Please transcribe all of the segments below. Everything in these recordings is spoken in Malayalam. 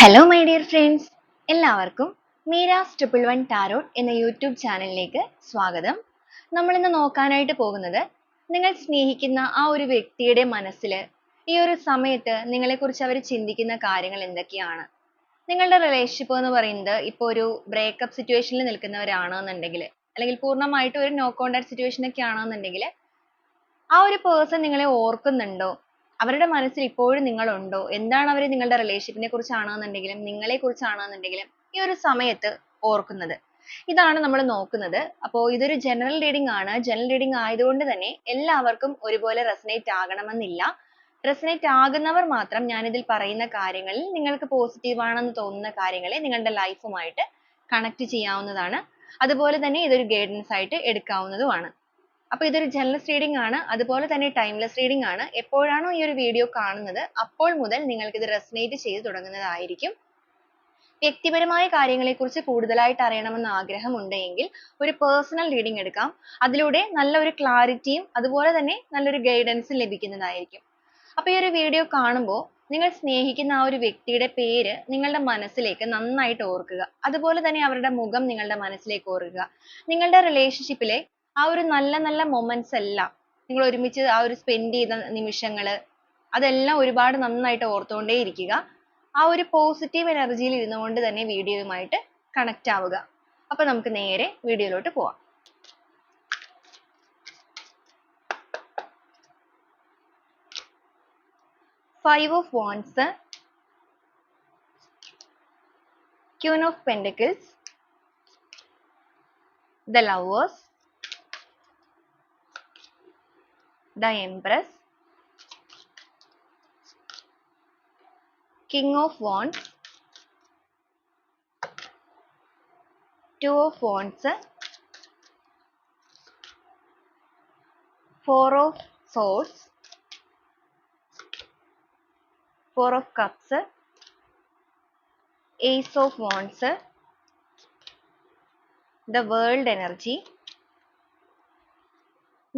ഹലോ മൈ ഡിയർ ഫ്രണ്ട്സ് എല്ലാവർക്കും മീരാസ് ട്രിപ്പിൾ വൺ ടാരോട്ട് എന്ന യൂട്യൂബ് ചാനലിലേക്ക് സ്വാഗതം. നമ്മൾ ഇന്ന് നോക്കാനായിട്ട് പോകുന്നത് നിങ്ങൾ സ്നേഹിക്കുന്ന ആ ഒരു വ്യക്തിയുടെ മനസ്സിൽ ഈ ഒരു സമയത്ത് നിങ്ങളെക്കുറിച്ച് അവർ ചിന്തിക്കുന്ന കാര്യങ്ങൾ എന്തൊക്കെയാണ്? നിങ്ങളുടെ റിലേഷൻഷിപ്പ് എന്ന് പറയുന്നത് ഇപ്പോൾ ഒരു ബ്രേക്കപ്പ് സിറ്റുവേഷനിൽ നിൽക്കുന്നവരാണെന്നുണ്ടെങ്കിൽ അല്ലെങ്കിൽ പൂർണമായിട്ട് ഒരു നോ കോണ്ടാക്ട് സിറ്റുവേഷൻ ഒക്കെ ആണെന്നുണ്ടെങ്കിൽ ആ ഒരു പേഴ്സൺ നിങ്ങളെ ഓർക്കുന്നുണ്ടോ? അവരുടെ മനസ്സിൽ ഇപ്പോഴും നിങ്ങളുണ്ടോ? എന്താണ് അവർ നിങ്ങളുടെ റിലേഷൻഷിപ്പിനെ കുറിച്ചാണെന്നുണ്ടെങ്കിലും നിങ്ങളെ കുറിച്ചാണെന്നുണ്ടെങ്കിലും ഈ ഒരു സമയത്ത് ഓർക്കുന്നത്. ഇതാണ് നമ്മൾ നോക്കുന്നത്. അപ്പോൾ ഇതൊരു ജനറൽ റീഡിംഗ് ആണ്. ജനറൽ റീഡിംഗ് ആയതുകൊണ്ട് തന്നെ എല്ലാവർക്കും ഒരുപോലെ റെസനേറ്റ് ആകണമെന്നില്ല. റെസനേറ്റ് ആകുന്നവർ മാത്രം ഞാൻ ഇതിൽ പറയുന്ന കാര്യങ്ങളിൽ നിങ്ങൾക്ക് പോസിറ്റീവ് ആണെന്ന് തോന്നുന്ന കാര്യങ്ങളെ നിങ്ങളുടെ ലൈഫുമായിട്ട് കണക്ട് ചെയ്യാവുന്നതാണ്. അതുപോലെ തന്നെ ഇതൊരു ഗൈഡൻസ് ആയിട്ട് എടുക്കാവുന്നതുമാണ്. അപ്പോൾ ഇതൊരു ജനറൽ റീഡിംഗ് ആണ്. അതുപോലെ തന്നെ ടൈംലെസ് റീഡിംഗ് ആണ്. എപ്പോഴാണോ ഈ ഒരു വീഡിയോ കാണുന്നത് അപ്പോൾ മുതൽ നിങ്ങൾക്ക് ഇത് റെസനേറ്റ് ചെയ്തു തുടങ്ങുന്നതായിരിക്കും. വ്യക്തിപരമായ കാര്യങ്ങളെക്കുറിച്ച് കൂടുതലായിട്ട് അറിയണമെന്ന് ആഗ്രഹമുണ്ടെങ്കിൽ ഒരു പേഴ്സണൽ റീഡിംഗ് എടുക്കാം. അതിലൂടെ നല്ലൊരു ക്ലാരിറ്റിയും അതുപോലെ തന്നെ നല്ലൊരു ഗൈഡൻസും ലഭിക്കുന്നതായിരിക്കും. അപ്പോൾ ഈ ഒരു വീഡിയോ കാണുമ്പോൾ നിങ്ങൾ സ്നേഹിക്കുന്ന ആ ഒരു വ്യക്തിയുടെ പേര് നിങ്ങളുടെ മനസ്സിലേക്ക് നന്നായിട്ട് ഓർക്കുക. അതുപോലെ തന്നെ അവരുടെ മുഖം നിങ്ങളുടെ മനസ്സിലേക്ക് ഓർക്കുക. നിങ്ങളുടെ റിലേഷൻഷിപ്പിലെ ആ ഒരു നല്ല നല്ല moments എല്ലാം നിങ്ങൾ ഒരുമിച്ച് ആ ഒരു spend ചെയ്ത നിമിഷങ്ങൾ അതെല്ലാം ഒരുപാട് നന്നായിട്ട് ഓർത്തുകൊണ്ടേ ഇരിക്കുക ആ ഒരു പോസിറ്റീവ് എനർജിയിൽ ഇരുന്നുകൊണ്ട് തന്നെ വീഡിയോയുമായിട്ട് കണക്ട് ആവുക അപ്പൊ നമുക്ക് നേരെ വീഡിയോയിലോട്ട് പോകാം. Five of wands queen of pentacles the lovers the empress. King of wands. Two of wands. Four of swords. Four of cups. Ace of wands. The world energy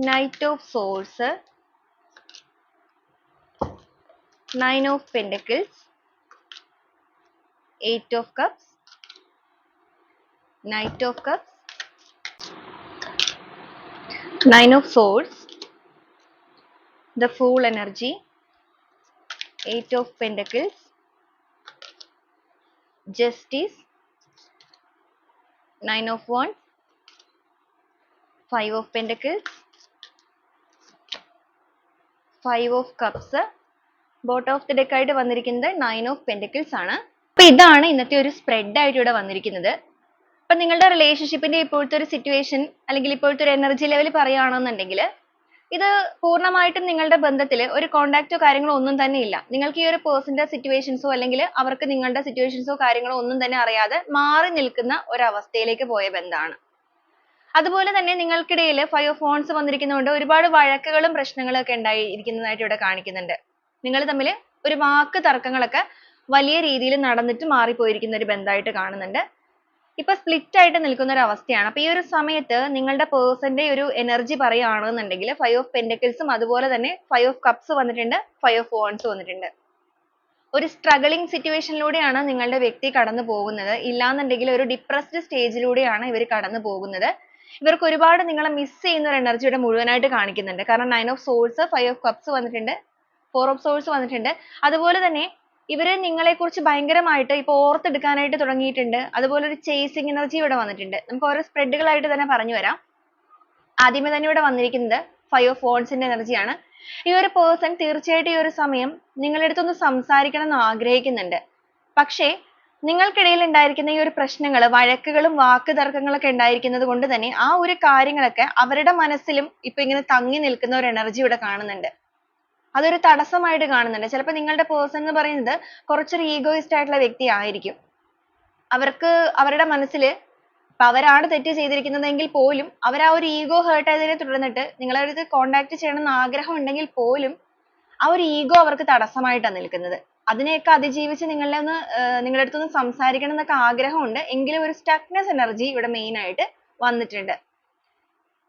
knight of swords nine of pentacles. Eight of cups. Knight of cups. Nine of swords. The fool energy. Eight of pentacles. Justice. Nine of wands. Five of pentacles five of cups bottom of the deck ആയിട്ട് വന്നിരിക്കുന്നത് നയൻ ഓഫ് പെൻഡിക്കിൾസ് ആണ്. അപ്പൊ ഇതാണ് ഇന്നത്തെ ഒരു സ്പ്രെഡ് ആയിട്ട് ഇവിടെ വന്നിരിക്കുന്നത്. അപ്പൊ നിങ്ങളുടെ റിലേഷൻഷിപ്പിന്റെ ഇപ്പോഴത്തെ ഒരു സിറ്റുവേഷൻ അല്ലെങ്കിൽ ഇപ്പോഴത്തെ ഒരു എനർജി ലെവൽ പറയുകയാണെന്നുണ്ടെങ്കിൽ ഇത് പൂർണമായിട്ടും നിങ്ങളുടെ ബന്ധത്തിൽ ഒരു കോണ്ടാക്റ്റോ കാര്യങ്ങളോ ഒന്നും തന്നെ ഇല്ല. നിങ്ങൾക്ക് ഈ ഒരു പേഴ്സന്റെ സിറ്റുവേഷൻസോ അല്ലെങ്കിൽ അവർക്ക് നിങ്ങളുടെ സിറ്റുവേഷൻസോ കാര്യങ്ങളോ ഒന്നും തന്നെ അറിയാതെ മാറി നിൽക്കുന്ന ഒരു അവസ്ഥയിലേക്ക് പോയ ബന്ധമാണ്. അതുപോലെ തന്നെ നിങ്ങൾക്കിടയിൽ ഫൈവ് ഓഫ് ഫോൺസ് വന്നിരിക്കുന്നതുകൊണ്ട് ഒരുപാട് വഴക്കുകളും പ്രശ്നങ്ങളും ഒക്കെ ഉണ്ടായിരിക്കുന്നതായിട്ട് ഇവിടെ കാണിക്കുന്നുണ്ട്. നിങ്ങൾ തമ്മിൽ ഒരു വാക്ക് തർക്കങ്ങളൊക്കെ വലിയ രീതിയിൽ നടന്നിട്ട് മാറിപ്പോയിരിക്കുന്ന ഒരു ബന്ധമായിട്ട് കാണുന്നുണ്ട്. ഇപ്പൊ സ്പ്ലിറ്റ് ആയിട്ട് നിൽക്കുന്ന ഒരു അവസ്ഥയാണ്. അപ്പൊ ഈ ഒരു സമയത്ത് നിങ്ങളുടെ പേഴ്സന്റെ ഒരു എനർജി പറയുകയാണെന്നുണ്ടെങ്കിൽ ഫൈവ് ഓഫ് പെൻഡക്കിൾസും അതുപോലെ തന്നെ ഫൈവ് ഓഫ് കപ്സ് വന്നിട്ടുണ്ട് ഫൈവ് ഓഫ് ഫോൺസ് വന്നിട്ടുണ്ട്. ഒരു സ്ട്രഗിളിംഗ് സിറ്റുവേഷനിലൂടെയാണ് നിങ്ങളുടെ വ്യക്തി കടന്നു പോകുന്നത് ഇല്ലാന്നുണ്ടെങ്കിൽ ഒരു ഡിപ്രസ്ഡ് സ്റ്റേജിലൂടെയാണ് ഇവർ കടന്നു പോകുന്നത് ഇവർക്ക് ഒരുപാട് നിങ്ങളെ miss ചെയ്യുന്ന ഒരു energy ഇവിടെ മുഴുവനായിട്ട് കാണിക്കുന്നുണ്ട്. കാരണം nine of swords five of cups വന്നിട്ടുണ്ട്. Four of swords വന്നിട്ടുണ്ട്. അതുപോലെ തന്നെ ഇവർ നിങ്ങളെക്കുറിച്ച് ഭയങ്കരമായിട്ട് ഇപ്പൊ ഓർത്തെടുക്കാനായിട്ട് തുടങ്ങിയിട്ടുണ്ട്. അതുപോലെ ഒരു chasing energy ഇവിടെ വന്നിട്ടുണ്ട്. നമുക്ക് ഓരോ spread കളായിട്ട് തന്നെ പറഞ്ഞു വരാം. ആദ്യമേ തന്നെ ഇവിടെ വന്നിരിക്കുന്നത് five ഓഫ് wands ന്റെ energy ആണ്. ഈ ഒരു person തീർച്ചയായിട്ടും ഈ ഒരു സമയം നിങ്ങളുടെ അടുത്ത് ഒന്ന് സംസാരിക്കണം എന്ന് ആഗ്രഹിക്കുന്നുണ്ട്. പക്ഷേ നിങ്ങൾക്കിടയിൽ ഉണ്ടായിരിക്കുന്ന ഈ ഒരു പ്രശ്നങ്ങൾ വഴക്കുകളും വാക്ക് തർക്കങ്ങളൊക്കെ ഉണ്ടായിരിക്കുന്നത് കൊണ്ട് തന്നെ ആ ഒരു കാര്യങ്ങളൊക്കെ അവരുടെ മനസ്സിലും ഇപ്പൊ ഇങ്ങനെ തങ്ങി നിൽക്കുന്ന ഒരു എനർജി ഇവിടെ കാണുന്നുണ്ട്. അതൊരു തടസ്സമായിട്ട് കാണുന്നുണ്ട്. ചിലപ്പോൾ നിങ്ങളുടെ പേഴ്സൺ എന്ന് പറയുന്നത് കുറച്ചൊരു ഈഗോയിസ്റ്റ് ആയിട്ടുള്ള വ്യക്തി ആയിരിക്കും. അവർക്ക് അവരുടെ മനസ്സിൽ ഇപ്പൊ അവരാണ് തെറ്റ് ചെയ്തിരിക്കുന്നതെങ്കിൽ പോലും അവർ ആ ഒരു ഈഗോ hurt ആയതിനെ തുടർന്നിട്ട് നിങ്ങളെ അടുത്ത് contact ചെയ്യണം എന്ന് ആഗ്രഹം ഉണ്ടെങ്കിൽ പോലും ആ ഒരു ഈഗോ അവർക്ക് തടസ്സമായിട്ടാണ് നിൽക്കുന്നത്. അതിനെയൊക്കെ അതിജീവിച്ച് നിങ്ങളെ ഒന്ന് നിങ്ങളുടെ അടുത്ത് ഒന്ന് സംസാരിക്കണം എന്നൊക്കെ ആഗ്രഹമുണ്ട്. എങ്കിലും ഒരു stuckness എനർജി ഇവിടെ main ആയിട്ട് വന്നിട്ടുണ്ട്.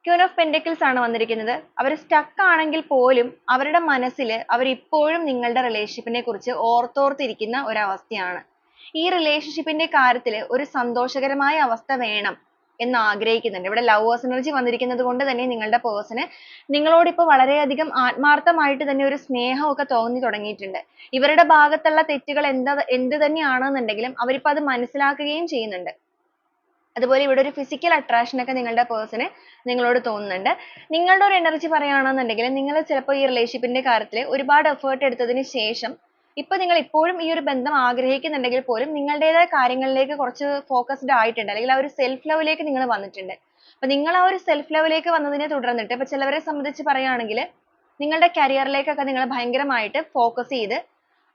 ക്യൂൻ ഓഫ് പെൻഡക്കിൾസ് ആണ് വന്നിരിക്കുന്നത്. അവർ സ്റ്റക്ക് ആണെങ്കിൽ പോലും അവരുടെ മനസ്സിൽ അവർ ഇപ്പോഴും നിങ്ങളുടെ റിലേഷൻഷിപ്പിനെ കുറിച്ച് ഓർത്തോർത്തിരിക്കുന്ന ഒരവസ്ഥയാണ്. ഈ റിലേഷൻഷിപ്പിന്റെ കാര്യത്തിൽ ഒരു സന്തോഷകരമായ അവസ്ഥ വേണം. എന്ന് ആഗ്രഹിക്കുന്നുണ്ട്. ഇവിടെ ലവേഴ്സ് എനർജി വന്നിരിക്കുന്നത് കൊണ്ട് തന്നെ നിങ്ങളുടെ പേഴ്സണ് നിങ്ങളോട് ഇപ്പോൾ വളരെയധികം ആത്മാർത്ഥമായിട്ട് തന്നെ ഒരു സ്നേഹമൊക്കെ തോന്നി തുടങ്ങിയിട്ടുണ്ട്. ഇവരുടെ ഭാഗത്തുള്ള തെറ്റുകൾ എന്താ എന്ത് തന്നെയാണെന്നുണ്ടെങ്കിലും അവരിപ്പോൾ അത് മനസ്സിലാക്കുകയും ചെയ്യുന്നുണ്ട്. അതുപോലെ ഇവിടെ ഒരു ഫിസിക്കൽ attraction ഒക്കെ നിങ്ങളുടെ person നിങ്ങളോട് തോന്നുന്നുണ്ട്. നിങ്ങളുടെ ഒരു energy പറയുകയാണെന്നുണ്ടെങ്കിൽ നിങ്ങൾ ചിലപ്പോൾ ഈ റിലേഷൻഷിപ്പിന്റെ ന്റെ കാര്യത്തിൽ ഒരുപാട് effort എടുത്തതിന് ശേഷം ഇപ്പൊ നിങ്ങൾ ഇപ്പോഴും ഈ ഒരു ബന്ധം ആഗ്രഹിക്കുന്നുണ്ടെങ്കിൽ പോലും നിങ്ങളുടേതായ കാര്യങ്ങളിലേക്ക് കുറച്ച് ഫോക്കസ്ഡ് ആയിട്ടുണ്ട്. അല്ലെങ്കിൽ ആ ഒരു സെൽഫ് love ലേക്ക് നിങ്ങൾ വന്നിട്ടുണ്ട്. അപ്പൊ നിങ്ങൾ ആ ഒരു സെൽഫ് love ലേക്ക് വന്നതിനെ തുടർന്നിട്ട് ഇപ്പൊ ചിലവരെ സംബന്ധിച്ച് പറയുകയാണെങ്കിൽ നിങ്ങളുടെ കരിയറിലേക്കൊക്കെ ലേക്കൊക്കെ നിങ്ങൾ ഭയങ്കരമായിട്ട് ഫോക്കസ് ചെയ്ത്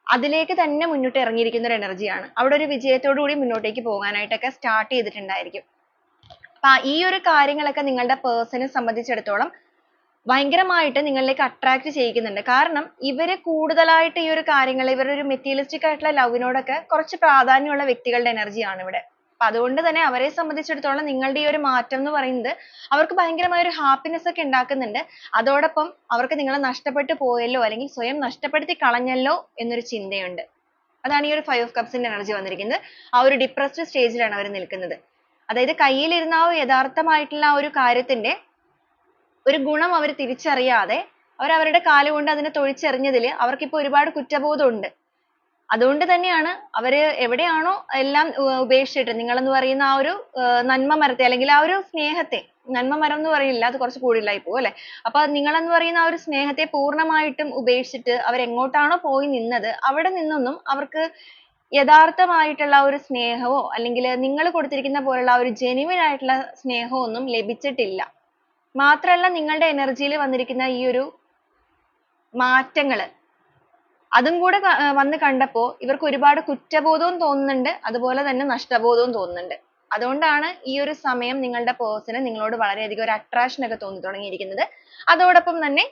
അതിലേക്ക് തന്നെ മുന്നോട്ട് ഇറങ്ങിയിരിക്കുന്ന ഒരു ആണ്. അവിടെ ഒരു വിജയത്തോടു കൂടി മുന്നോട്ടേക്ക് പോകാനായിട്ടൊക്കെ സ്റ്റാർട്ട് ചെയ്തിട്ടുണ്ടായിരിക്കും. അപ്പൊ ഈ ഒരു കാര്യങ്ങളൊക്കെ നിങ്ങളുടെ നെ സംബന്ധിച്ചിടത്തോളം ഭയങ്കരമായിട്ട് നിങ്ങളിലേക്ക് attract ചെയ്യിക്കുന്നുണ്ട്. കാരണം ഇവർ കൂടുതലായിട്ട് ഈ ഒരു കാര്യങ്ങൾ ഇവരുടെ ഒരു materialistic ആയിട്ടുള്ള love നോടൊക്കെ കുറച്ച് പ്രാധാന്യമുള്ള വ്യക്തികളുടെ energy ആണ് ഇവിടെ. അപ്പൊ അതുകൊണ്ട് തന്നെ അവരെ സംബന്ധിച്ചിടത്തോളം നിങ്ങളുടെ ഈ ഒരു മാറ്റം എന്ന് പറയുന്നത് അവർക്ക് ഭയങ്കരമായ ഒരു happiness ഒക്കെ ഉണ്ടാക്കുന്നുണ്ട്. അതോടൊപ്പം അവർക്ക് നിങ്ങളെ നഷ്ടപ്പെട്ടു പോയല്ലോ അല്ലെങ്കിൽ സ്വയം നഷ്ടപ്പെടുത്തി കളഞ്ഞല്ലോ എന്നൊരു ചിന്തയുണ്ട്. അതാണ് ഈ ഒരു ഫൈവ് ഓഫ് കപ്സിന്റെ എനർജി വന്നിരിക്കുന്നത്. ആ ഒരു ഡിപ്രസ്ഡ് സ്റ്റേജിലാണ് അവർ നിൽക്കുന്നത്. അതായത് കയ്യിലിരുന്ന ആ യഥാർത്ഥമായിട്ടുള്ള ആ ഒരു കാര്യത്തിന്റെ ഒരു ഗുണം അവർ തിരിച്ചറിയാതെ അവർ അവരുടെ കാലുകൊണ്ട് അതിനെ തൊഴിച്ചെറിഞ്ഞതിൽ അവർക്ക് ഇപ്പോൾ ഒരുപാട് കുറ്റബോധം ഉണ്ട് അതുകൊണ്ട് തന്നെയാണ് അവർ എവിടെയാണോ എല്ലാം ഉപേക്ഷിച്ചിട്ട് നിങ്ങൾ എന്ന് പറയുന്ന ആ ഒരു നന്മ മരത്തെ അല്ലെങ്കിൽ ആ ഒരു സ്നേഹത്തെ നന്മ മരം എന്ന് പറയില്ല അത് കുറച്ച് കൂടുതലായി പോകും അല്ലെ? അപ്പൊ നിങ്ങൾ എന്ന് പറയുന്ന ആ ഒരു സ്നേഹത്തെ പൂർണമായിട്ടും ഉപേക്ഷിച്ചിട്ട് അവർ എങ്ങോട്ടാണോ പോയി നിന്നത് അവിടെ നിന്നൊന്നും അവർക്ക് യഥാർത്ഥമായിട്ടുള്ള ഒരു സ്നേഹമോ അല്ലെങ്കിൽ നിങ്ങൾ കൊടുത്തിരിക്കുന്ന പോലുള്ള ആ ഒരു genuine ആയിട്ടുള്ള സ്നേഹമോ ഒന്നും ലഭിച്ചിട്ടില്ല. മാത്രല്ല നിങ്ങളുടെ എനർജിയിൽ വന്നിരിക്കുന്ന ഈ ഒരു മാറ്റങ്ങൾ. അതും കൂടെ വന്ന് കണ്ടപ്പോ ഇവർക്ക് ഒരുപാട് കുറ്റബോധവും തോന്നുന്നുണ്ട് അതുപോലെ തന്നെ നഷ്ടബോധവും തോന്നുന്നുണ്ട്. അതുകൊണ്ടാണ് ഈ ഒരു സമയം നിങ്ങളുടെ പേഴ്സണ് നിങ്ങളോട് വളരെയധികം ഒരു attraction ഒക്കെ തോന്നി തുടങ്ങിയിരിക്കുന്നത്. അതോടൊപ്പം തന്നെ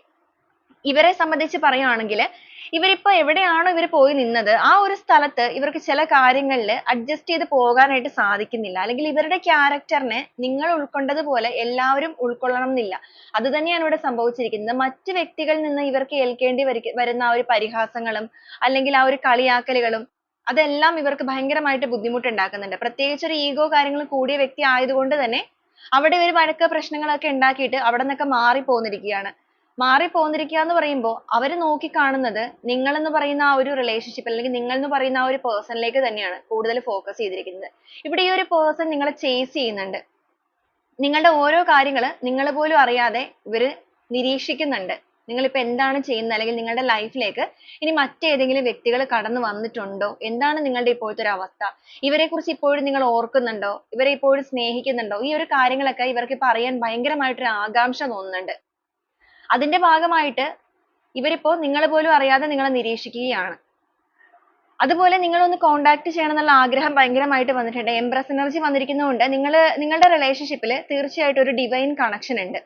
ഇവരെ സംബന്ധിച്ച് പറയുകയാണെങ്കിൽ ഇവരിപ്പോ എവിടെയാണോ ഇവർ പോയി നിന്നത് ആ ഒരു സ്ഥലത്ത് ഇവർക്ക് ചില കാര്യങ്ങളിൽ adjust ചെയ്ത് പോകാനായിട്ട് സാധിക്കുന്നില്ല. അല്ലെങ്കിൽ ഇവരുടെ character നെ നിങ്ങൾ ഉൾക്കൊണ്ടതുപോലെ എല്ലാവരും ഉൾക്കൊള്ളണം എന്നില്ല അത് തന്നെയാണ് ഇവിടെ സംഭവിച്ചിരിക്കുന്നത്. മറ്റു വ്യക്തികളിൽ നിന്ന് ഇവർക്ക് ഏൽക്കേണ്ടി വരുന്ന ആ ഒരു പരിഹാസങ്ങളും അല്ലെങ്കിൽ ആ ഒരു കളിയാക്കലുകളും അതെല്ലാം ഇവർക്ക് ഭയങ്കരമായിട്ട് ബുദ്ധിമുട്ടുണ്ടാക്കുന്നുണ്ട്. പ്രത്യേകിച്ച് ഒരു ഈഗോ കാര്യങ്ങൾ കൂടിയ വ്യക്തി ആയതുകൊണ്ട് തന്നെ അവിടെ ഇവർ വഴക്ക് പ്രശ്നങ്ങളൊക്കെ ഉണ്ടാക്കിയിട്ട് അവിടെ നിന്നൊക്കെ മാറി പോന്നിരിക്കുകയാണ് മാറി പോന്നിരിക്കുക എന്ന് പറയുമ്പോൾ അവർ നോക്കിക്കാണുന്നത് നിങ്ങൾ എന്ന് പറയുന്ന ആ ഒരു റിലേഷൻഷിപ്പ് അല്ലെങ്കിൽ നിങ്ങൾ എന്ന് പറയുന്ന ആ ഒരു പേഴ്സണിലേക്ക് തന്നെയാണ് കൂടുതൽ ഫോക്കസ് ചെയ്തിരിക്കുന്നത്. ഇവിടെ ഈ ഒരു പേഴ്സൺ നിങ്ങളെ ചേസ് ചെയ്യുന്നുണ്ട്. നിങ്ങളുടെ ഓരോ കാര്യങ്ങൾ നിങ്ങൾ പോലും അറിയാതെ ഇവർ നിരീക്ഷിക്കുന്നുണ്ട്. നിങ്ങൾ ഇപ്പൊ എന്താണ് ചെയ്യുന്നത്? അല്ലെങ്കിൽ നിങ്ങളുടെ ലൈഫിലേക്ക് ലേക്ക് ഇനി മറ്റേതെങ്കിലും വ്യക്തികൾ കടന്നു വന്നിട്ടുണ്ടോ? എന്താണ് നിങ്ങളുടെ ഇപ്പോഴത്തെ ഒരു അവസ്ഥ? ഇവരെ കുറിച്ച് ഇപ്പോഴും നിങ്ങൾ ഓർക്കുന്നുണ്ടോ? ഇവരെ ഇപ്പോഴും സ്നേഹിക്കുന്നുണ്ടോ? ഈ ഒരു കാര്യങ്ങളൊക്കെ ഇവർക്ക് ഇപ്പൊ അറിയാൻ ഭയങ്കരമായിട്ടൊരു ആകാംക്ഷ തോന്നുന്നുണ്ട്. അതിന്റെ ഭാഗമായിട്ട് ഇവരിപ്പോ നിങ്ങളെ പോലും അറിയാതെ നിങ്ങളെ നിരീക്ഷിക്കുകയാണ്. അതുപോലെ നിങ്ങളൊന്ന് കോണ്ടാക്ട് ചെയ്യണം എന്നുള്ള ആഗ്രഹം ഭയങ്കരമായിട്ട് വന്നിട്ടുണ്ട്. എംപ്രസ് എനർജി വന്നിരിക്കുന്നതുകൊണ്ട് നിങ്ങൾ നിങ്ങളുടെ റിലേഷൻഷിപ്പിൽ തീർച്ചയായിട്ടും ഒരു divine കണക്ഷൻ ഉണ്ട്.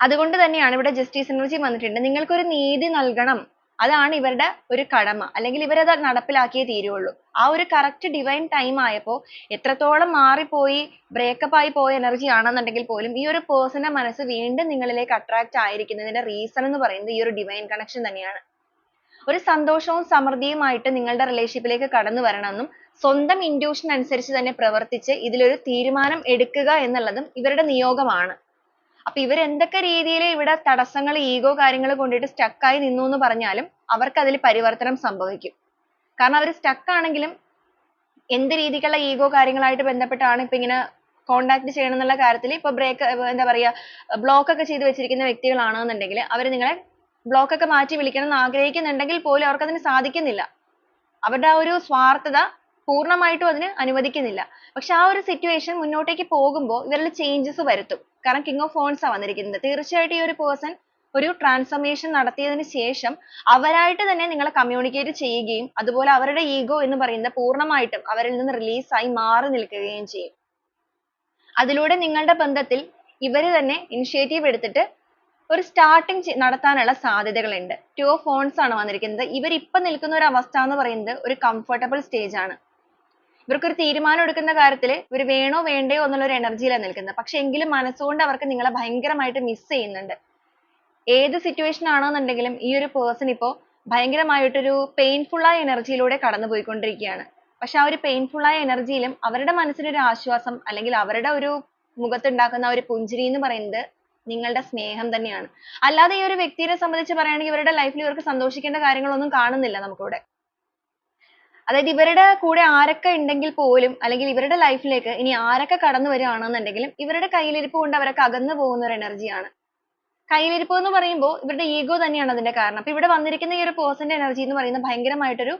അതുകൊണ്ട് തന്നെയാണ് ഇവിടെ ജസ്റ്റിസ് എനർജി വന്നിട്ടുണ്ട്. നിങ്ങൾക്ക് ഒരു നീതി നൽകണം. അതാണ് ഇവരുടെ ഒരു കടമ. അല്ലെങ്കിൽ ഇവരത് നടപ്പിലാക്കിയേ തീരുള്ളൂ. ആ ഒരു correct divine ടൈം ആയപ്പോൾ എത്രത്തോളം മാറിപ്പോയി ബ്രേക്കപ്പ് ആയി പോയ എനർജി ആണെന്നുണ്ടെങ്കിൽ പോലും ഈ ഒരു person ന്റെ മനസ്സ് വീണ്ടും നിങ്ങളിലേക്ക് attract ആയിരിക്കുന്നതിന്റെ റീസൺ എന്ന് പറയുന്നത് ഈ ഒരു divine കണക്ഷൻ തന്നെയാണ്. ഒരു സന്തോഷവും സമൃദ്ധിയുമായിട്ട് നിങ്ങളുടെ relationship ലേക്ക് കടന്നു വരണമെന്നും സ്വന്തം ഇൻഡ്യൂഷൻ അനുസരിച്ച് തന്നെ പ്രവർത്തിച്ച് ഇതിലൊരു തീരുമാനം എടുക്കുക എന്നുള്ളതും ഇവരുടെ നിയോഗമാണ്. അപ്പൊ ഇവർ എന്തൊക്കെ രീതിയിൽ ഇവിടെ തടസ്സങ്ങൾ ego കാര്യങ്ങൾ കൊണ്ടിട്ട് stuck ആയി നിന്നു എന്ന് പറഞ്ഞാലും അവർക്ക് അതിൽ പരിവർത്തനം സംഭവിക്കും. കാരണം അവർ stuck ആണെങ്കിലും എന്ത് രീതിക്കുള്ള ego കാര്യങ്ങളായിട്ട് ബന്ധപ്പെട്ടാണ് ഇപ്പൊ ഇങ്ങനെ contact ചെയ്യണം എന്നുള്ള കാര്യത്തിൽ ഇപ്പൊ break എന്താ പറയാ block ഒക്കെ ചെയ്തു വെച്ചിരിക്കുന്ന വ്യക്തികളാണെന്നുണ്ടെങ്കിൽ അവർ നിങ്ങളെ block ഒക്കെ മാറ്റി വിളിക്കണം എന്ന് ആഗ്രഹിക്കുന്നുണ്ടെങ്കിൽ പോലും അവർക്ക് അതിന് സാധിക്കുന്നില്ല. അവരുടെ ആ ഒരു സ്വാർത്ഥത പൂർണമായിട്ടും അതിന് അനുവദിക്കുന്നില്ല. പക്ഷെ ആ ഒരു situation മുന്നോട്ടേക്ക് പോകുമ്പോൾ ഇവരിൽ changes വരുത്തും. കാരണം king ഓഫ് wands ആണ് വന്നിരിക്കുന്നത്. തീർച്ചയായിട്ടും ഈ ഒരു person ഒരു transformation നടത്തിയതിനു ശേഷം അവരായിട്ട് തന്നെ നിങ്ങളെ communicate ചെയ്യുകയും അതുപോലെ അവരുടെ ego എന്ന് പറയുന്നത് പൂർണമായിട്ടും അവരിൽ നിന്ന് release ആയി മാറി നിൽക്കുകയും ചെയ്യും. അതിലൂടെ നിങ്ങളുടെ ബന്ധത്തിൽ ഇവർ തന്നെ initiative എടുത്തിട്ട് ഒരു starting നടത്താനുള്ള നടത്താനുള്ള സാധ്യതകളുണ്ട്. Two of wands ആണ് വന്നിരിക്കുന്നത്. ഇവർ ഇപ്പോൾ നിൽക്കുന്ന ഒരു അവസ്ഥ എന്ന് പറയുന്നത് ഒരു comfortable stage ആണ്. ഇവർക്ക് ഒരു തീരുമാനം എടുക്കുന്ന കാര്യത്തിൽ ഇവർ വേണോ വേണ്ടയോ എന്നുള്ള ഒരു എനർജിയിലാണ് ലാണ് നിൽക്കുന്നത്. പക്ഷെ എങ്കിലും മനസ്സുകൊണ്ട് അവർക്ക് നിങ്ങളെ ഭയങ്കരമായിട്ട് മിസ് ചെയ്യുന്നുണ്ട്. ഏത് സിറ്റുവേഷൻ ആണെന്നുണ്ടെങ്കിലും ഈ ഒരു പേഴ്സൺ ഇപ്പോ ഭയങ്കരമായിട്ടൊരു painful ആയ energy യിലൂടെ കടന്നു പോയിക്കൊണ്ടിരിക്കുകയാണ് പക്ഷെ ആ ഒരു പെയിൻഫുൾ ആയ എനർജിയിലും അവരുടെ മനസ്സിന് ഒരു ആശ്വാസം അല്ലെങ്കിൽ അവരുടെ ഒരു മുഖത്തുണ്ടാക്കുന്ന ഒരു പുഞ്ചിരി എന്ന് പറയുന്നത് നിങ്ങളുടെ സ്നേഹം തന്നെയാണ്. അല്ലാതെ ഈ ഒരു വ്യക്തിയെ സംബന്ധിച്ച് പറയുകയാണെങ്കിൽ ഇവരുടെ ലൈഫിൽ ഇവർക്ക് സന്തോഷിക്കേണ്ട കാര്യങ്ങളൊന്നും കാണുന്നില്ല നമുക്കിവിടെ. അതായത് ഇവരുടെ കൂടെ ആരൊക്കെ ഉണ്ടെങ്കിൽ പോലും അല്ലെങ്കിൽ ഇവരുടെ ലൈഫിലേക്ക് ഇനി ആരൊക്കെ കടന്നു വരികയാണെന്നുണ്ടെങ്കിലും ഇവരുടെ കയ്യിലിരിപ്പ് കൊണ്ട് അവരൊക്കെ അകന്നു പോകുന്ന ഒരു എനർജിയാണ് കയ്യിലിരിപ്പ് എന്ന് പറയുമ്പോൾ ഇവരുടെ ഈഗോ തന്നെയാണ് അതിന്റെ കാരണം. അപ്പോൾ ഇവിടെ വന്നിരിക്കുന്ന ഈ ഒരു പേഴ്സന്റെ എനർജി എന്ന് പറയുന്നത് ഭയങ്കരമായിട്ടൊരു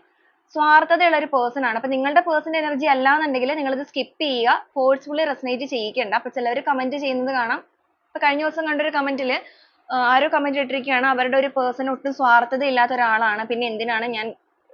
സ്വാർത്ഥതയുള്ള ഒരു പേഴ്സൺ ആണ്. അപ്പൊ നിങ്ങളുടെ പേഴ്സന്റെ എനർജി അല്ല എന്നുണ്ടെങ്കിൽ നിങ്ങൾ ഇത് സ്കിപ്പ് ചെയ്യുക ഫോഴ്സ്ഫുള്ളി റെസനേറ്റ് ചെയ്യിക്കേണ്ട. അപ്പോൾ ചിലർ കമന്റ് ചെയ്യുന്നത് കാണാം. ഇപ്പൊ കഴിഞ്ഞ ദിവസം കണ്ട കണ്ടൊരു കമന്റിൽ ആരോ കമന്റ് ഇട്ടിരിക്കുകയാണ്. അവരുടെ ഒരു പേഴ്സൺ ഒട്ടും സ്വാർത്ഥത ഇല്ലാത്ത ഒരാളാണ്. പിന്നെ എന്തിനാണ് ഞാൻ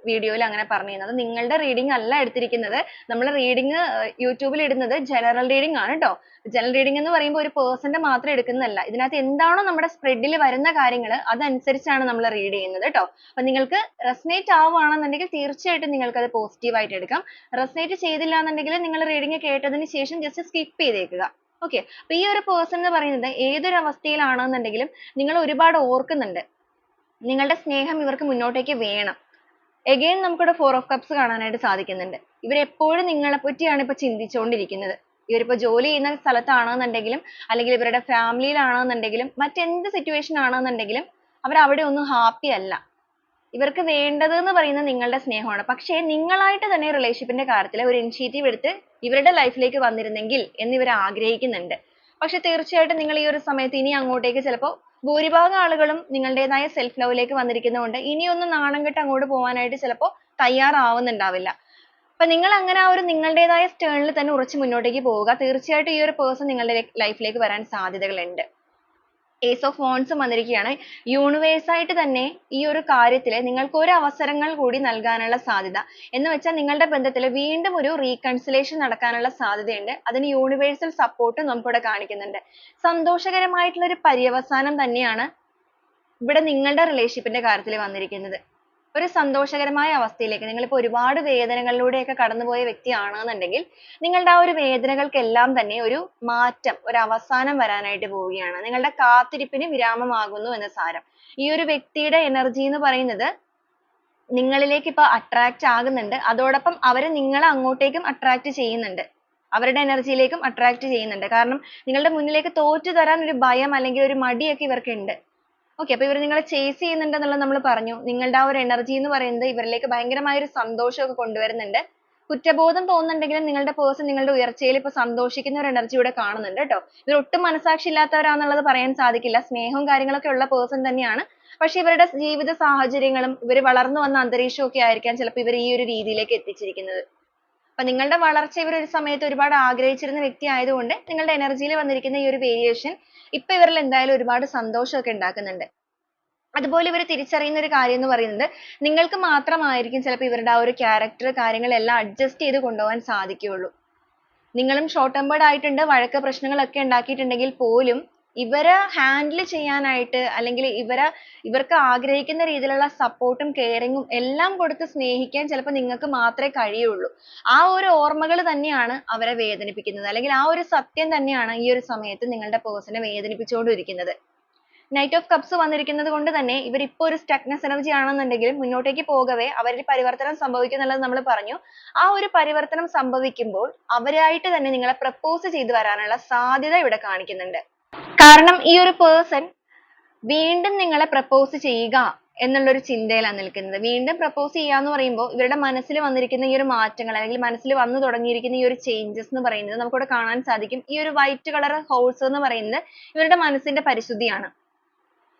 വീഡിയോയിൽ അങ്ങനെ പറഞ്ഞിരുന്നത്. നിങ്ങളുടെ റീഡിംഗ് അല്ല എടുത്തിരിക്കുന്നത്. നമ്മൾ റീഡിംഗ് യൂട്യൂബിൽ ഇടുന്നത് ജനറൽ റീഡിംഗ് ആണ് കേട്ടോ ജനറൽ റീഡിംഗ് എന്ന് പറയുമ്പോൾ ഒരു പേഴ്സന്റെ മാത്രം എടുക്കുന്നതല്ല. ഇതിനകത്ത് എന്താണോ നമ്മുടെ സ്പ്രെഡിൽ വരുന്ന കാര്യങ്ങൾ അതനുസരിച്ചാണ് നമ്മൾ റീഡ് ചെയ്യുന്നത് കേട്ടോ അപ്പോൾ നിങ്ങൾക്ക് റെസനേറ്റ് ആവുകയാണെന്നുണ്ടെങ്കിൽ തീർച്ചയായിട്ടും നിങ്ങൾക്ക് അത് പോസിറ്റീവ് ആയിട്ട് എടുക്കാം. റെസനേറ്റ് ചെയ്തില്ല എന്നുണ്ടെങ്കിൽ നിങ്ങൾ റീഡിംഗ് കേട്ടതിന് ശേഷം ജസ്റ്റ് സ്കിപ്പ് ചെയ്തേക്കുക. ഓക്കെ അപ്പോൾ ഈ ഒരു പേഴ്സൺ എന്ന് പറയുന്നത് ഏതൊരു അവസ്ഥയിലാണെന്നുണ്ടെങ്കിലും നിങ്ങൾ ഒരുപാട് ഓർക്കുന്നുണ്ട്. നിങ്ങളുടെ സ്നേഹം ഇവർക്ക് മുന്നോട്ടേക്ക് വേണം. എഗെയിൻ നമുക്കിവിടെ ഫോർ ഓഫ് കപ്സ് കാണാനായിട്ട് സാധിക്കുന്നുണ്ട്. ഇവർ എപ്പോഴും നിങ്ങളെ പറ്റിയാണ് ഇപ്പൊ ചിന്തിച്ചുകൊണ്ടിരിക്കുന്നത് ഇവരിപ്പോ ജോലി ചെയ്യുന്ന സ്ഥലത്താണെന്നുണ്ടെങ്കിലും അല്ലെങ്കിൽ ഇവരുടെ ഫാമിലിയിലാണെന്നുണ്ടെങ്കിലും മറ്റെന്ത് സിറ്റുവേഷൻ ആണെന്നുണ്ടെങ്കിലും അവർ അവിടെ ഒന്നും ഹാപ്പി അല്ല. ഇവർക്ക് വേണ്ടത് എന്ന് പറയുന്നത് നിങ്ങളുടെ സ്നേഹമാണ്. പക്ഷേ നിങ്ങളായിട്ട് തന്നെ റിലേഷൻഷിപ്പിന്റെ കാര്യത്തിൽ ഒരു ഇനിഷ്യേറ്റീവ് എടുത്ത് ഇവരുടെ ലൈഫിലേക്ക് വന്നിരുന്നെങ്കിൽ എന്ന് ഇവർ ആഗ്രഹിക്കുന്നുണ്ട്. പക്ഷെ തീർച്ചയായിട്ടും നിങ്ങൾ ഈ ഒരു സമയത്ത് ഇനി അങ്ങോട്ടേക്ക് ചിലപ്പോൾ ഭൂരിഭാഗം ആളുകളും നിങ്ങളുടേതായ സെൽഫ് ലവിലേക്ക് വന്നിരിക്കുന്നതുകൊണ്ട് ഇനിയൊന്നും നാണം കെട്ട് അങ്ങോട്ട് പോകാനായിട്ട് ചിലപ്പോൾ തയ്യാറാവുന്നുണ്ടാവില്ല. അപ്പൊ നിങ്ങൾ അങ്ങനെ ആ ഒരു നിങ്ങളുടേതായ സ്റ്റേണിൽ തന്നെ ഉറച്ചു മുന്നോട്ടേക്ക് പോവുക. തീർച്ചയായിട്ടും ഈ ഒരു പേഴ്സൺ നിങ്ങളുടെ ലൈഫിലേക്ക് വരാൻ സാധ്യതകളുണ്ട്. ഏസ് ഓഫ് വോൺസ് വന്നിരിക്കുകയാണ്. യൂണിവേഴ്സ് ആയിട്ട് തന്നെ ഈ ഒരു കാര്യത്തിൽ നിങ്ങൾക്ക് ഒരു അവസരങ്ങൾ കൂടി നൽകാനുള്ള സാധ്യത. എന്ന് വെച്ചാൽ നിങ്ങളുടെ ബന്ധത്തിൽ വീണ്ടും ഒരു റീകൺസിലേഷൻ നടക്കാനുള്ള സാധ്യതയുണ്ട്. അതിന് യൂണിവേഴ്സൽ സപ്പോർട്ട് നമുക്കിവിടെ കാണിക്കുന്നുണ്ട്. സന്തോഷകരമായിട്ടുള്ള ഒരു പര്യവസാനം തന്നെയാണ് ഇവിടെ നിങ്ങളുടെ റിലേഷൻഷിപ്പിന്റെ കാര്യത്തിൽ വന്നിരിക്കുന്നത്. ഒരു സന്തോഷകരമായ അവസ്ഥയിലേക്ക് നിങ്ങളിപ്പോൾ ഒരുപാട് വേദനകളിലൂടെയൊക്കെ കടന്നുപോയ വ്യക്തിയാണെന്നുണ്ടെങ്കിൽ നിങ്ങളുടെ ആ ഒരു വേദനകൾക്കെല്ലാം തന്നെ ഒരു മാറ്റം ഒരു അവസാനം വരാനായിട്ട് പോവുകയാണ്. നിങ്ങളുടെ കാത്തിരിപ്പിന് വിരാമമാകുന്നു എന്ന് സാരം. ഈ ഒരു വ്യക്തിയുടെ എനർജി എന്ന് പറയുന്നത് നിങ്ങളിലേക്ക് ഇപ്പൊ attract ആകുന്നുണ്ട്. അതോടൊപ്പം അവർ നിങ്ങളെ അങ്ങോട്ടേക്കും attract ചെയ്യുന്നുണ്ട്. അവരുടെ എനർജിയിലേക്കും attract ചെയ്യുന്നുണ്ട്. കാരണം നിങ്ങളുടെ മുന്നിലേക്ക് തോറ്റു തരാൻ ഒരു ഭയം അല്ലെങ്കിൽ ഒരു മടിയൊക്കെ ഇവർക്ക് ഉണ്ട് ഓക്കെ അപ്പൊ ഇവർ നിങ്ങളെ ചേസ് ചെയ്യുന്നുണ്ട് എന്നുള്ളത് നമ്മൾ പറഞ്ഞു. നിങ്ങളുടെ ആ ഒരു എനർജി എന്ന് പറയുന്നത് ഇവരിലേക്ക് ഭയങ്കരമായ ഒരു സന്തോഷമൊക്കെ കൊണ്ടുവരുന്നുണ്ട്. കുറ്റബോധം തോന്നുന്നുണ്ടെങ്കിലും നിങ്ങളുടെ പേഴ്സൺ നിങ്ങളുടെ ഉയർച്ചയിൽ ഇപ്പൊ സന്തോഷിക്കുന്ന ഒരു എനർജി ഇവിടെ കാണുന്നുണ്ട് കേട്ടോ. ഇവർ ഒട്ടും മനസാക്ഷി ഇല്ലാത്തവരാന്നുള്ളത് പറയാൻ സാധിക്കില്ല. സ്നേഹവും കാര്യങ്ങളൊക്കെ ഉള്ള പേഴ്സൺ തന്നെയാണ്. പക്ഷേ ഇവരുടെ ജീവിത സാഹചര്യങ്ങളും ഇവർ വളർന്നു വന്ന അന്തരീക്ഷവും ഒക്കെ ആയിരിക്കാം ചിലപ്പോൾ ഇവർ ഈ ഒരു രീതിയിലേക്ക് എത്തിച്ചിരിക്കുന്നത്. അപ്പൊ നിങ്ങളുടെ വളർച്ച ഇവർ ഒരു സമയത്ത് ഒരുപാട് ആഗ്രഹിച്ചിരുന്ന വ്യക്തി ആയതുകൊണ്ട് നിങ്ങളുടെ എനർജിയിൽ വന്നിരിക്കുന്ന ഈ ഒരു വേരിയേഷൻ ഇപ്പൊ ഇവരിൽ എന്തായാലും ഒരുപാട് സന്തോഷമൊക്കെ ഉണ്ടാക്കുന്നുണ്ട്. അതുപോലെ ഇവർ തിരിച്ചറിയുന്ന ഒരു കാര്യം എന്ന് പറയുന്നത് നിങ്ങൾക്ക് മാത്രമായിരിക്കും ചിലപ്പോൾ ഇവരുടെ ആ ഒരു ക്യാരക്ടർ കാര്യങ്ങളെല്ലാം അഡ്ജസ്റ്റ് ചെയ്ത് കൊണ്ടുപോകാൻ സാധിക്കുകയുള്ളൂ. നിങ്ങളും ഷോർട്ട് ടെമ്പേർഡ് ആയിട്ടുണ്ട് വഴക്ക് പ്രശ്നങ്ങളൊക്കെ ഉണ്ടാക്കിയിട്ടുണ്ടെങ്കിൽ പോലും ഇവരെ ഹാൻഡിൽ ചെയ്യാനായിട്ട് അല്ലെങ്കിൽ ഇവരെ ഇവർക്ക് ആഗ്രഹിക്കുന്ന രീതിയിലുള്ള സപ്പോർട്ടും കെയറിങ്ങും എല്ലാം കൊടുത്ത് സ്നേഹിക്കാൻ ചിലപ്പോൾ നിങ്ങൾക്ക് മാത്രമേ കഴിയുള്ളൂ. ആ ഒരു ഓർമ്മകൾ തന്നെയാണ് അവരെ വേദനിപ്പിക്കുന്നത്. അല്ലെങ്കിൽ ആ ഒരു സത്യം തന്നെയാണ് ഈ ഒരു സമയത്ത് നിങ്ങളുടെ പേഴ്സണെ വേദനിപ്പിച്ചുകൊണ്ടിരിക്കുന്നത്. നൈറ്റ് ഓഫ് കപ്സ് വന്നിരിക്കുന്നത് കൊണ്ട് തന്നെ ഇവർ ഇപ്പോൾ ഒരു സ്റ്റക്നെസ് എനർജി ആണെന്നുണ്ടെങ്കിലും മുന്നോട്ടേക്ക് പോകവേ അവരിൽ പരിവർത്തനം സംഭവിക്കും എന്നുള്ളത് നമ്മൾ പറഞ്ഞു. ആ ഒരു പരിവർത്തനം സംഭവിക്കുമ്പോൾ അവരായിട്ട് തന്നെ നിങ്ങളെ പ്രപ്പോസ് ചെയ്തു വരാനുള്ള സാധ്യത ഇവിടെ കാണിക്കുന്നുണ്ട്. കാരണം ഈ ഒരു പേഴ്സൺ വീണ്ടും നിങ്ങളെ പ്രപ്പോസ് ചെയ്യുക എന്നുള്ള ഒരു ചിന്തയിലാണ് നിൽക്കുന്നത്. വീണ്ടും പ്രപ്പോസ് ചെയ്യുക എന്ന് പറയുമ്പോൾ ഇവരുടെ മനസ്സിൽ വന്നിരിക്കുന്ന ഈ ഒരു മാറ്റങ്ങൾ അല്ലെങ്കിൽ മനസ്സിൽ വന്നു തുടങ്ങിയിരിക്കുന്ന ഈ ഒരു ചേഞ്ചസ് എന്ന് പറയുന്നത് നമുക്കിവിടെ കാണാൻ സാധിക്കും. ഈ ഒരു വൈറ്റ് കളർ ഹോഴ്സ് എന്ന് പറയുന്നത് ഇവരുടെ മനസ്സിന്റെ പരിശുദ്ധിയാണ്.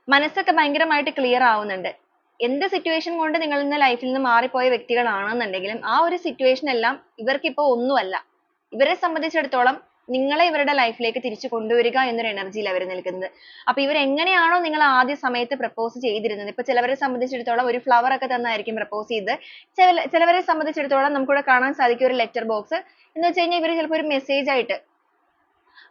മനസ്സൊക്കെ ഭയങ്കരമായിട്ട് ക്ലിയർ ആവുന്നുണ്ട്. എന്ത് സിറ്റുവേഷൻ കൊണ്ട് നിങ്ങൾ ഇന്ന് ലൈഫിൽ നിന്ന് മാറിപ്പോയ വ്യക്തികളാണെന്നുണ്ടെങ്കിലും ആ ഒരു സിറ്റുവേഷൻ എല്ലാം ഇവർക്കിപ്പോ ഒന്നുമല്ല. ഇവരെ സംബന്ധിച്ചിടത്തോളം നിങ്ങളെ ഇവരുടെ ലൈഫിലേക്ക് തിരിച്ചു കൊണ്ടുവരിക എന്നൊരു എനർജിയിൽ അവർ നിൽക്കുന്നത്. അപ്പൊ ഇവർ എങ്ങനെയാണോ നിങ്ങൾ ആദ്യ സമയത്ത് പ്രപ്പോസ് ചെയ്തിരുന്നത്? ഇപ്പൊ ചിലവരെ സംബന്ധിച്ചിടത്തോളം ഒരു ഫ്ലവർ ഒക്കെ തന്നായിരിക്കും പ്രപ്പോസ് ചെയ്ത്. ചില ചിലവരെ സംബന്ധിച്ചിടത്തോളം നമുക്കിവിടെ കാണാൻ സാധിക്കും ഒരു ലെറ്റർ ബോക്സ് എന്ന് വെച്ച് കഴിഞ്ഞാൽ ഇവർ ചിലപ്പോൾ ഒരു മെസ്സേജ് ആയിട്ട്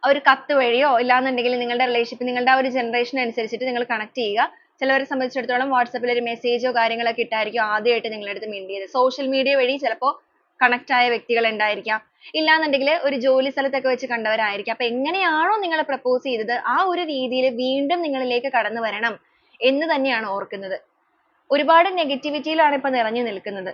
ഒരു കത്ത് വഴിയോ ഇല്ലാന്നുണ്ടെങ്കിൽ നിങ്ങളുടെ റിലേഷൻഷിപ്പ് നിങ്ങളുടെ ആ ഒരു ജനറേഷൻ അനുസരിച്ചിട്ട് നിങ്ങൾ കണക്ട് ചെയ്യുക. ചിലവരെ സംബന്ധിച്ചിടത്തോളം വാട്സപ്പിൽ ഒരു മെസ്സേജോ കാര്യങ്ങളൊക്കെ ഇട്ടായിരിക്കും ആദ്യമായിട്ട് നിങ്ങളുടെ അടുത്ത് മിണ്ട് ചെയ്തത് സോഷ്യൽ മീഡിയ വഴി ചിലപ്പോൾ കണക്ട് ആയ വ്യക്തികൾ ഉണ്ടായിരിക്കാം ഇല്ലാന്നുണ്ടെങ്കിൽ ഒരു ജോലി സ്ഥലത്തൊക്കെ വെച്ച് കണ്ടവരായിരിക്കാം. അപ്പൊ എങ്ങനെയാണോ നിങ്ങൾ പ്രപ്പോസ് ചെയ്തത് ആ ഒരു രീതിയിൽ വീണ്ടും നിങ്ങളിലേക്ക് കടന്നു വരണം എന്ന് തന്നെയാണ് ഓർക്കുന്നത്. ഒരുപാട് നെഗറ്റിവിറ്റിയിലാണ് ഇപ്പൊ നിറഞ്ഞു നിൽക്കുന്നത്.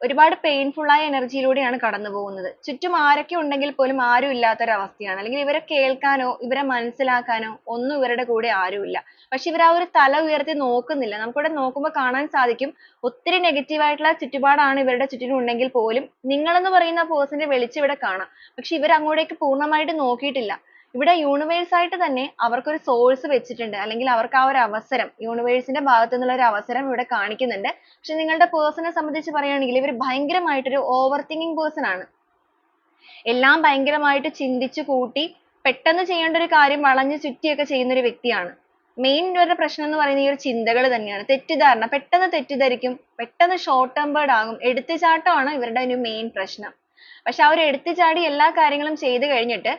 ഒരുപാട് പെയിൻഫുൾ ആയ എനർജിയിലൂടെയാണ് കടന്നു പോകുന്നത്. ചുറ്റും ആരൊക്കെ ഉണ്ടെങ്കിൽ പോലും ആരും ഇല്ലാത്ത ഒരു അവസ്ഥയാണ് അല്ലെങ്കിൽ ഇവരെ കേൾക്കാനോ ഇവരെ മനസ്സിലാക്കാനോ ഒന്നും ഇവരുടെ കൂടെ ആരുമില്ല പക്ഷെ ഇവർ ആ ഒരു തല ഉയർത്തി നോക്കുന്നില്ല. നമുക്കിവിടെ നോക്കുമ്പോൾ കാണാൻ സാധിക്കും ഒത്തിരി നെഗറ്റീവ് ആയിട്ടുള്ള ചുറ്റുപാടാണ് ഇവരുടെ ചുറ്റിനും ഉണ്ടെങ്കിൽ പോലും നിങ്ങൾ എന്ന് പറയുന്ന person ന്റെ വെളിച്ചം ഇവിടെ കാണാം. പക്ഷെ ഇവർ അങ്ങോട്ടേക്ക് പൂർണമായിട്ട് നോക്കിയിട്ടില്ല. ഇവിടെ universe ആയിട്ട് തന്നെ അവർക്ക് ഒരു source വെച്ചിട്ടുണ്ട്. അല്ലെങ്കിൽ അവർക്ക് ആ ഒരു അവസരം universe ന്റെ ഭാഗത്തു നിന്നുള്ള ഒരു അവസരം ഇവിടെ കാണിക്കുന്നുണ്ട്. പക്ഷെ നിങ്ങളുടെ person നെ സംബന്ധിച്ച് പറയുകയാണെങ്കിൽ ഇവർ ഭയങ്കരമായിട്ട് ഒരു over thinking person ആണ്. എല്ലാം ഭയങ്കരമായിട്ട് ചിന്തിച്ചു കൂട്ടി പെട്ടെന്ന് ചെയ്യേണ്ട ഒരു കാര്യം വളഞ്ഞു ചുറ്റിയൊക്കെ ചെയ്യുന്ന ഒരു വ്യക്തിയാണ്. main ഇവരുടെ പ്രശ്നം എന്ന് പറയുന്നത് ഈ ഒരു ചിന്തകൾ തന്നെയാണ്. തെറ്റിദ്ധാരണ പെട്ടെന്ന് തെറ്റിദ്ധരിക്കും പെട്ടെന്ന് short tempered ആകും എടുത്തുചാട്ടമാണ് ഇവരുടെ ഒരു main പ്രശ്നം. പക്ഷെ ആ ഒരു എടുത്തുചാടി എല്ലാ കാര്യങ്ങളും ചെയ്തു കഴിഞ്ഞിട്ട്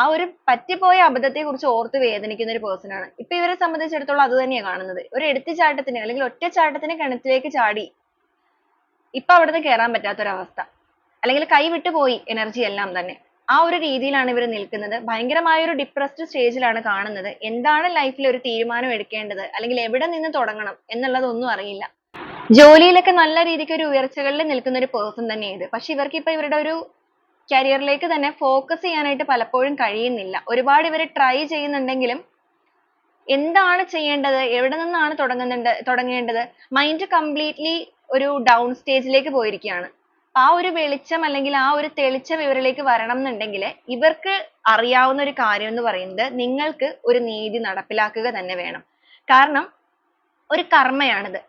ആ ഒരു പറ്റിപ്പോയ അബദ്ധത്തെ കുറിച്ച് ഓർത്ത് വേദനിക്കുന്ന ഒരു person ആണ്. ഇപ്പൊ ഇവരെ സംബന്ധിച്ചിടത്തോളം അത് തന്നെയാണ് കാണുന്നത്. ഒരു എടുത്തുചാട്ടത്തിന് അല്ലെങ്കിൽ ഒറ്റച്ചാട്ടത്തിന് കിണറ്റിലേക്ക് ചാടി ഇപ്പൊ അവിടുന്ന് കേറാൻ പറ്റാത്ത ഒരു അവസ്ഥ അല്ലെങ്കിൽ കൈവിട്ടു പോയി energy എല്ലാം തന്നെ. ആ ഒരു രീതിയിലാണ് ഇവർ നിൽക്കുന്നത്. ഭയങ്കരമായ ഒരു ഡിപ്രസ്ഡ് സ്റ്റേജിലാണ് ലാണ് കാണുന്നത്. എന്താണ് ലൈഫിൽ ഒരു തീരുമാനം എടുക്കേണ്ടത്? അല്ലെങ്കിൽ എവിടെ നിന്ന് തുടങ്ങണം എന്നുള്ളതൊന്നും അറിയില്ല. ജോലിയിലൊക്കെ നല്ല രീതിക്ക് ഒരു ഉയർച്ചകളിൽ നിൽക്കുന്ന ഒരു person തന്നെയാണ് ഇത്. പക്ഷെ ഇവർക്ക് ഇപ്പൊ ഇവരുടെ ഒരു career ലേക്ക് തന്നെ focus ചെയ്യാനായിട്ട് പലപ്പോഴും കഴിയുന്നില്ല. ഒരുപാട് ഇവർ try ചെയ്യുന്നുണ്ടെങ്കിലും എന്താണ് ചെയ്യേണ്ടത്? എവിടെ നിന്നാണ് തുടങ്ങുന്നുണ്ട് തുടങ്ങേണ്ടത്? മൈൻഡ് കംപ്ലീറ്റ്ലി ഒരു ഡൗൺ സ്റ്റേജിലേക്ക് ലേക്ക് പോയിരിക്കുകയാണ്. ആ ഒരു വെളിച്ചം അല്ലെങ്കിൽ ആ ഒരു തെളിച്ച വിവരിലേക്ക് വരണം എന്നുണ്ടെങ്കിൽ ഇവർക്ക് അറിയാവുന്ന ഒരു കാര്യം എന്ന് പറയുന്നത് നിങ്ങൾക്ക് ഒരു നീതി നടപ്പിലാക്കുക തന്നെ വേണം. കാരണം ഒരു കർമ്മയാണിത്.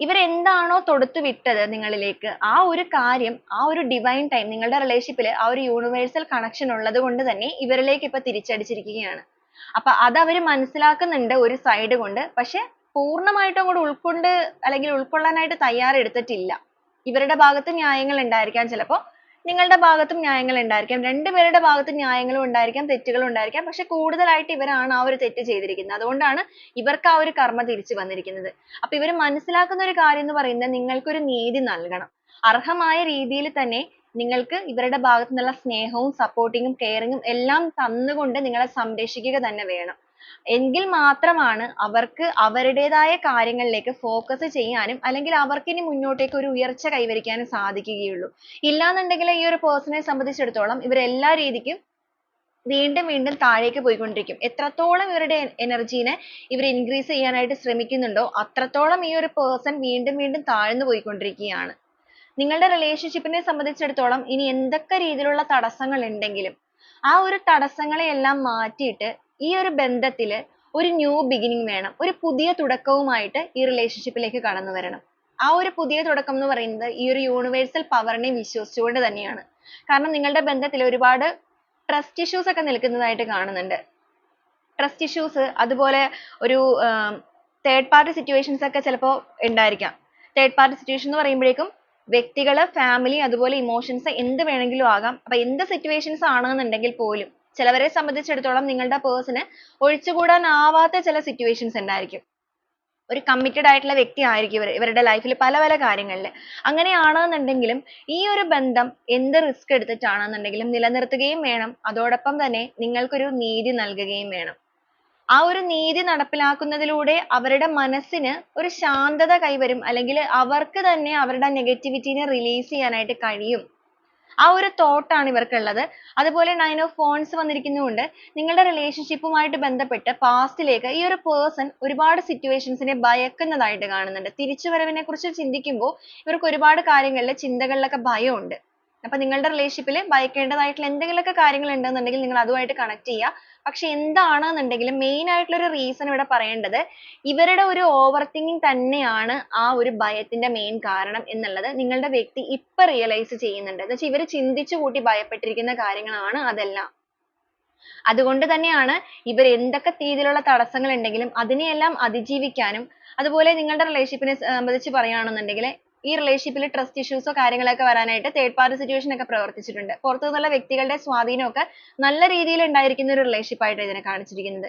ഇവർ എന്താണോ തൊടുത്തു വിട്ടത് നിങ്ങളിലേക്ക് ആ ഒരു കാര്യം ആ ഒരു divine ടൈം നിങ്ങളുടെ relationship ആ ഒരു universal connection ഉള്ളത് കൊണ്ട് തന്നെ ഇവരിലേക്ക് ഇപ്പൊ തിരിച്ചടിച്ചിരിക്കുകയാണ്. അപ്പൊ അത് അവർ മനസ്സിലാക്കുന്നുണ്ട് ഒരു side കൊണ്ട് പക്ഷെ പൂർണമായിട്ടും അങ്ങോട്ട് ഉൾക്കൊണ്ട് അല്ലെങ്കിൽ ഉൾക്കൊള്ളാനായിട്ട് തയ്യാറെടുത്തിട്ടില്ല. ഇവരുടെ ഭാഗത്ത് ന്യായങ്ങൾ ഉണ്ടായിരിക്കാം ചിലപ്പോ. നിങ്ങളുടെ ഭാഗത്തും ന്യായങ്ങൾ ഉണ്ടായിരിക്കാം രണ്ടുപേരുടെ ഭാഗത്തും ന്യായങ്ങളും ഉണ്ടായിരിക്കാം തെറ്റുകളും ഉണ്ടായിരിക്കാം. പക്ഷെ കൂടുതലായിട്ട് ഇവരാണ് ആ ഒരു തെറ്റ് ചെയ്തിരിക്കുന്നത്. അതുകൊണ്ടാണ് ഇവർക്ക് ആ ഒരു കർമ്മ തിരിച്ചു വന്നിരിക്കുന്നത്. അപ്പൊ ഇവർ മനസ്സിലാക്കുന്ന ഒരു കാര്യം എന്ന് പറയുന്നത് നിങ്ങൾക്ക് ഒരു നീതി നൽകണം. അർഹമായ രീതിയിൽ തന്നെ നിങ്ങൾക്ക് ഇവരുടെ ഭാഗത്തു നിന്നുള്ള സ്നേഹവും supporting ഉം caring ഉം എല്ലാം തന്നുകൊണ്ട് നിങ്ങളെ സംരക്ഷിക്കുക തന്നെ വേണം. എങ്കിൽ മാത്രമാണ് അവർക്ക് അവരുടേതായ കാര്യങ്ങളിലേക്ക് focus ചെയ്യാനും അല്ലെങ്കിൽ അവർക്ക് ഇനി മുന്നോട്ടേക്ക് ഒരു ഉയർച്ച കൈവരിക്കാനും സാധിക്കുകയുള്ളൂ. ഇല്ലാന്നുണ്ടെങ്കിൽ ഈ ഒരു person നെ സംബന്ധിച്ചിടത്തോളം ഇവർ എല്ലാ രീതിക്കും വീണ്ടും വീണ്ടും താഴേക്ക് പോയിക്കൊണ്ടിരിക്കും. എത്രത്തോളം ഇവരുടെ energy നെ ഇവർ increase ചെയ്യാനായിട്ട് ശ്രമിക്കുന്നുണ്ടോ അത്രത്തോളം ഈ ഒരു person വീണ്ടും വീണ്ടും താഴ്ന്നു പോയിക്കൊണ്ടിരിക്കുകയാണ്. നിങ്ങളുടെ relationship നെ സംബന്ധിച്ചിടത്തോളം ഇനി എന്തൊക്കെ രീതിയിലുള്ള തടസ്സങ്ങൾ ഉണ്ടെങ്കിലും ആ ഒരു തടസ്സങ്ങളെ എല്ലാം മാറ്റിയിട്ട് ഈ ഒരു ബന്ധത്തിൽ ഒരു ന്യൂ beginning വേണം. ഒരു പുതിയ തുടക്കവുമായിട്ട് ഈ relationship ലേക്ക് കടന്നു വരണം. ആ ഒരു പുതിയ തുടക്കം എന്ന് പറയുന്നത് ഈ ഒരു universal power നെ വിശ്വസിച്ചുകൊണ്ട് തന്നെയാണ്. കാരണം നിങ്ങളുടെ ബന്ധത്തിൽ ഒരുപാട് trust issues ഒക്കെ നിൽക്കുന്നതായിട്ട് കാണുന്നുണ്ട്. Trust issues അതുപോലെ ഒരു third party situations ഒക്കെ ചിലപ്പോ ഉണ്ടായിരിക്കാം. Third party situation എന്ന് പറയുമ്പോഴേക്കും വ്യക്തികൾ family അതുപോലെ emotions എന്ത് വേണമെങ്കിലും ആകാം. അപ്പൊ എന്ത് situations ആണെന്നുണ്ടെങ്കിൽ പോലും ചിലവരെ സംബന്ധിച്ചിടത്തോളം നിങ്ങളുടെ person ഒഴിച്ചുകൂടാനാവാത്ത ചില സിറ്റുവേഷൻസ് ഉണ്ടായിരിക്കും. ഒരു കമ്മിറ്റഡ് ആയിട്ടുള്ള വ്യക്തി ആയിരിക്കും ഇവർ ഇവരുടെ ലൈഫിൽ പല പല കാര്യങ്ങളിൽ അങ്ങനെയാണെന്നുണ്ടെങ്കിലും ഈ ഒരു ബന്ധം എന്ത് റിസ്ക് എടുത്തിട്ടാണെന്നുണ്ടെങ്കിലും നിലനിർത്തുകയും വേണം. അതോടൊപ്പം തന്നെ നിങ്ങൾക്കൊരു നീതി നൽകുകയും വേണം. ആ ഒരു നീതി നടപ്പിലാക്കുന്നതിലൂടെ അവരുടെ മനസ്സിന് ഒരു ശാന്തത കൈവരും. അല്ലെങ്കിൽ അവർക്ക് തന്നെ അവരുടെ നെഗറ്റിവിറ്റിനെ റിലീസ് ചെയ്യാനായിട്ട് കഴിയും. ആ ഒരു thought ആണ് ഇവർക്കുള്ളത്. അതുപോലെ nine of wands വന്നിരിക്കുന്നതുകൊണ്ട് നിങ്ങളുടെ relationship ബന്ധപ്പെട്ട് past ലേക്ക് ഈ ഒരു person ഒരുപാട് situations നെ ഭയക്കുന്നതായിട്ട് കാണുന്നുണ്ട്. തിരിച്ചുവരവിനെ കുറിച്ച് ചിന്തിക്കുമ്പോൾ ഇവർക്ക് ഒരുപാട് കാര്യങ്ങളിൽ ചിന്തകളിലൊക്കെ ഭയമുണ്ട്. അപ്പോൾ നിങ്ങളുടെ relationship ൽ ഭയക്കേണ്ടതായിട്ടുള്ള എന്തെങ്കിലുമൊക്കെ കാര്യങ്ങൾ ഉണ്ടെന്നുണ്ടെങ്കിൽ നിങ്ങൾ അതുമായിട്ട് connect ചെയ്യുക. പക്ഷെ എന്താണെന്നുണ്ടെങ്കിലും main ആയിട്ടുള്ള ഒരു reason ഇവിടെ പറയേണ്ടത് ഇവരുടെ ഒരു overthinking തന്നെയാണ് ആ ഒരു ഭയത്തിന്റെ main കാരണം എന്നുള്ളത് നിങ്ങളുടെ വ്യക്തി ഇപ്പൊ realize ചെയ്യുന്നുണ്ട്. എന്ന് വെച്ചാൽ ഇവർ ചിന്തിച്ചു കൂട്ടി ഭയപ്പെട്ടിരിക്കുന്ന കാര്യങ്ങളാണ് അതെല്ലാം. അതുകൊണ്ട് തന്നെയാണ് ഇവർ എന്തൊക്കെ രീതിയിലുള്ള തടസ്സങ്ങൾ ഉണ്ടെങ്കിലും അതിനെയെല്ലാം അതിജീവിക്കാനും അതുപോലെ നിങ്ങളുടെ relationship നെ സംബന്ധിച്ച് പറയുകയാണെന്നുണ്ടെങ്കിൽ ഈ relationship ൽ trust issues ഓ കാര്യങ്ങളൊക്കെ വരാനായിട്ട് third party situation ഒക്കെ പ്രവർത്തിച്ചിട്ടുണ്ട്. പുറത്തു നിന്നുള്ള വ്യക്തികളുടെ സ്വാധീനം ഒക്കെ നല്ല രീതിയിൽ ഉണ്ടായിരിക്കുന്ന ഒരു relationship ആയിട്ടാണ് ഇതിനെ കാണിച്ചിരിക്കുന്നത്.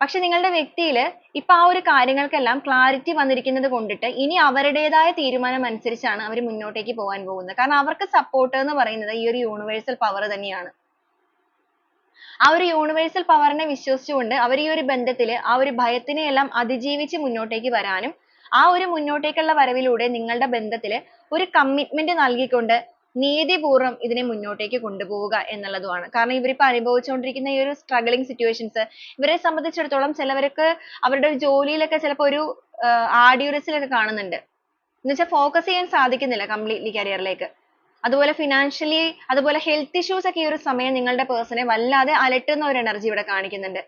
പക്ഷേ നിങ്ങളുടെ വ്യക്തിയിൽ ഇപ്പൊ ആ ഒരു കാര്യങ്ങൾക്കെല്ലാം clarity വന്നിരിക്കുന്നത് കൊണ്ടിട്ട് ഇനി അവരുടേതായ തീരുമാനം അനുസരിച്ചാണ് അവർ മുന്നോട്ടേക്ക് പോകാൻ പോകുന്നത്. കാരണം അവർക്ക് support എന്ന് പറയുന്നത് ഈ ഒരു universal power തന്നെയാണ്. ആ ഒരു universal power നെ വിശ്വസിച്ചുകൊണ്ട് അവർ ഈ ഒരു ബന്ധത്തിൽ ആ ഒരു ഭയത്തിനെ എല്ലാം അതിജീവിച്ച് മുന്നോട്ടേക്ക് വരാനും ആ ഒരു മുന്നോട്ടേക്കുള്ള വരവിലൂടെ നിങ്ങളുടെ ബന്ധത്തിൽ ഒരു കമ്മിറ്റ്മെന്റ് നൽകിക്കൊണ്ട് നീതിപൂർവം ഇതിനെ മുന്നോട്ടേക്ക് കൊണ്ടുപോവുക എന്നുള്ളതുമാണ്. കാരണം ഇവരിപ്പോൾ അനുഭവിച്ചുകൊണ്ടിരിക്കുന്ന ഈ ഒരു സ്ട്രഗ്ലിംഗ് സിറ്റുവേഷൻസ് ഇവരെ സംബന്ധിച്ചിടത്തോളം ചിലവർക്ക് അവരുടെ ജോലിയിലൊക്കെ ചിലപ്പോൾ ഒരു ആഡിയോസിലൊക്കെ കാണുന്നുണ്ട്. എന്നുവെച്ചാൽ ഫോക്കസ് ചെയ്യാൻ സാധിക്കുന്നില്ല കംപ്ലീറ്റ്ലി കരിയറിലേക്ക് അതുപോലെ ഫിനാൻഷ്യലി അതുപോലെ ഹെൽത്ത് ഇഷ്യൂസ് ഒക്കെ ഈ ഒരു സമയം നിങ്ങളുടെ പേഴ്സണെ വല്ലാതെ അലട്ടുന്ന ഒരു എനർജി ഇവിടെ കാണിക്കുന്നുണ്ട്.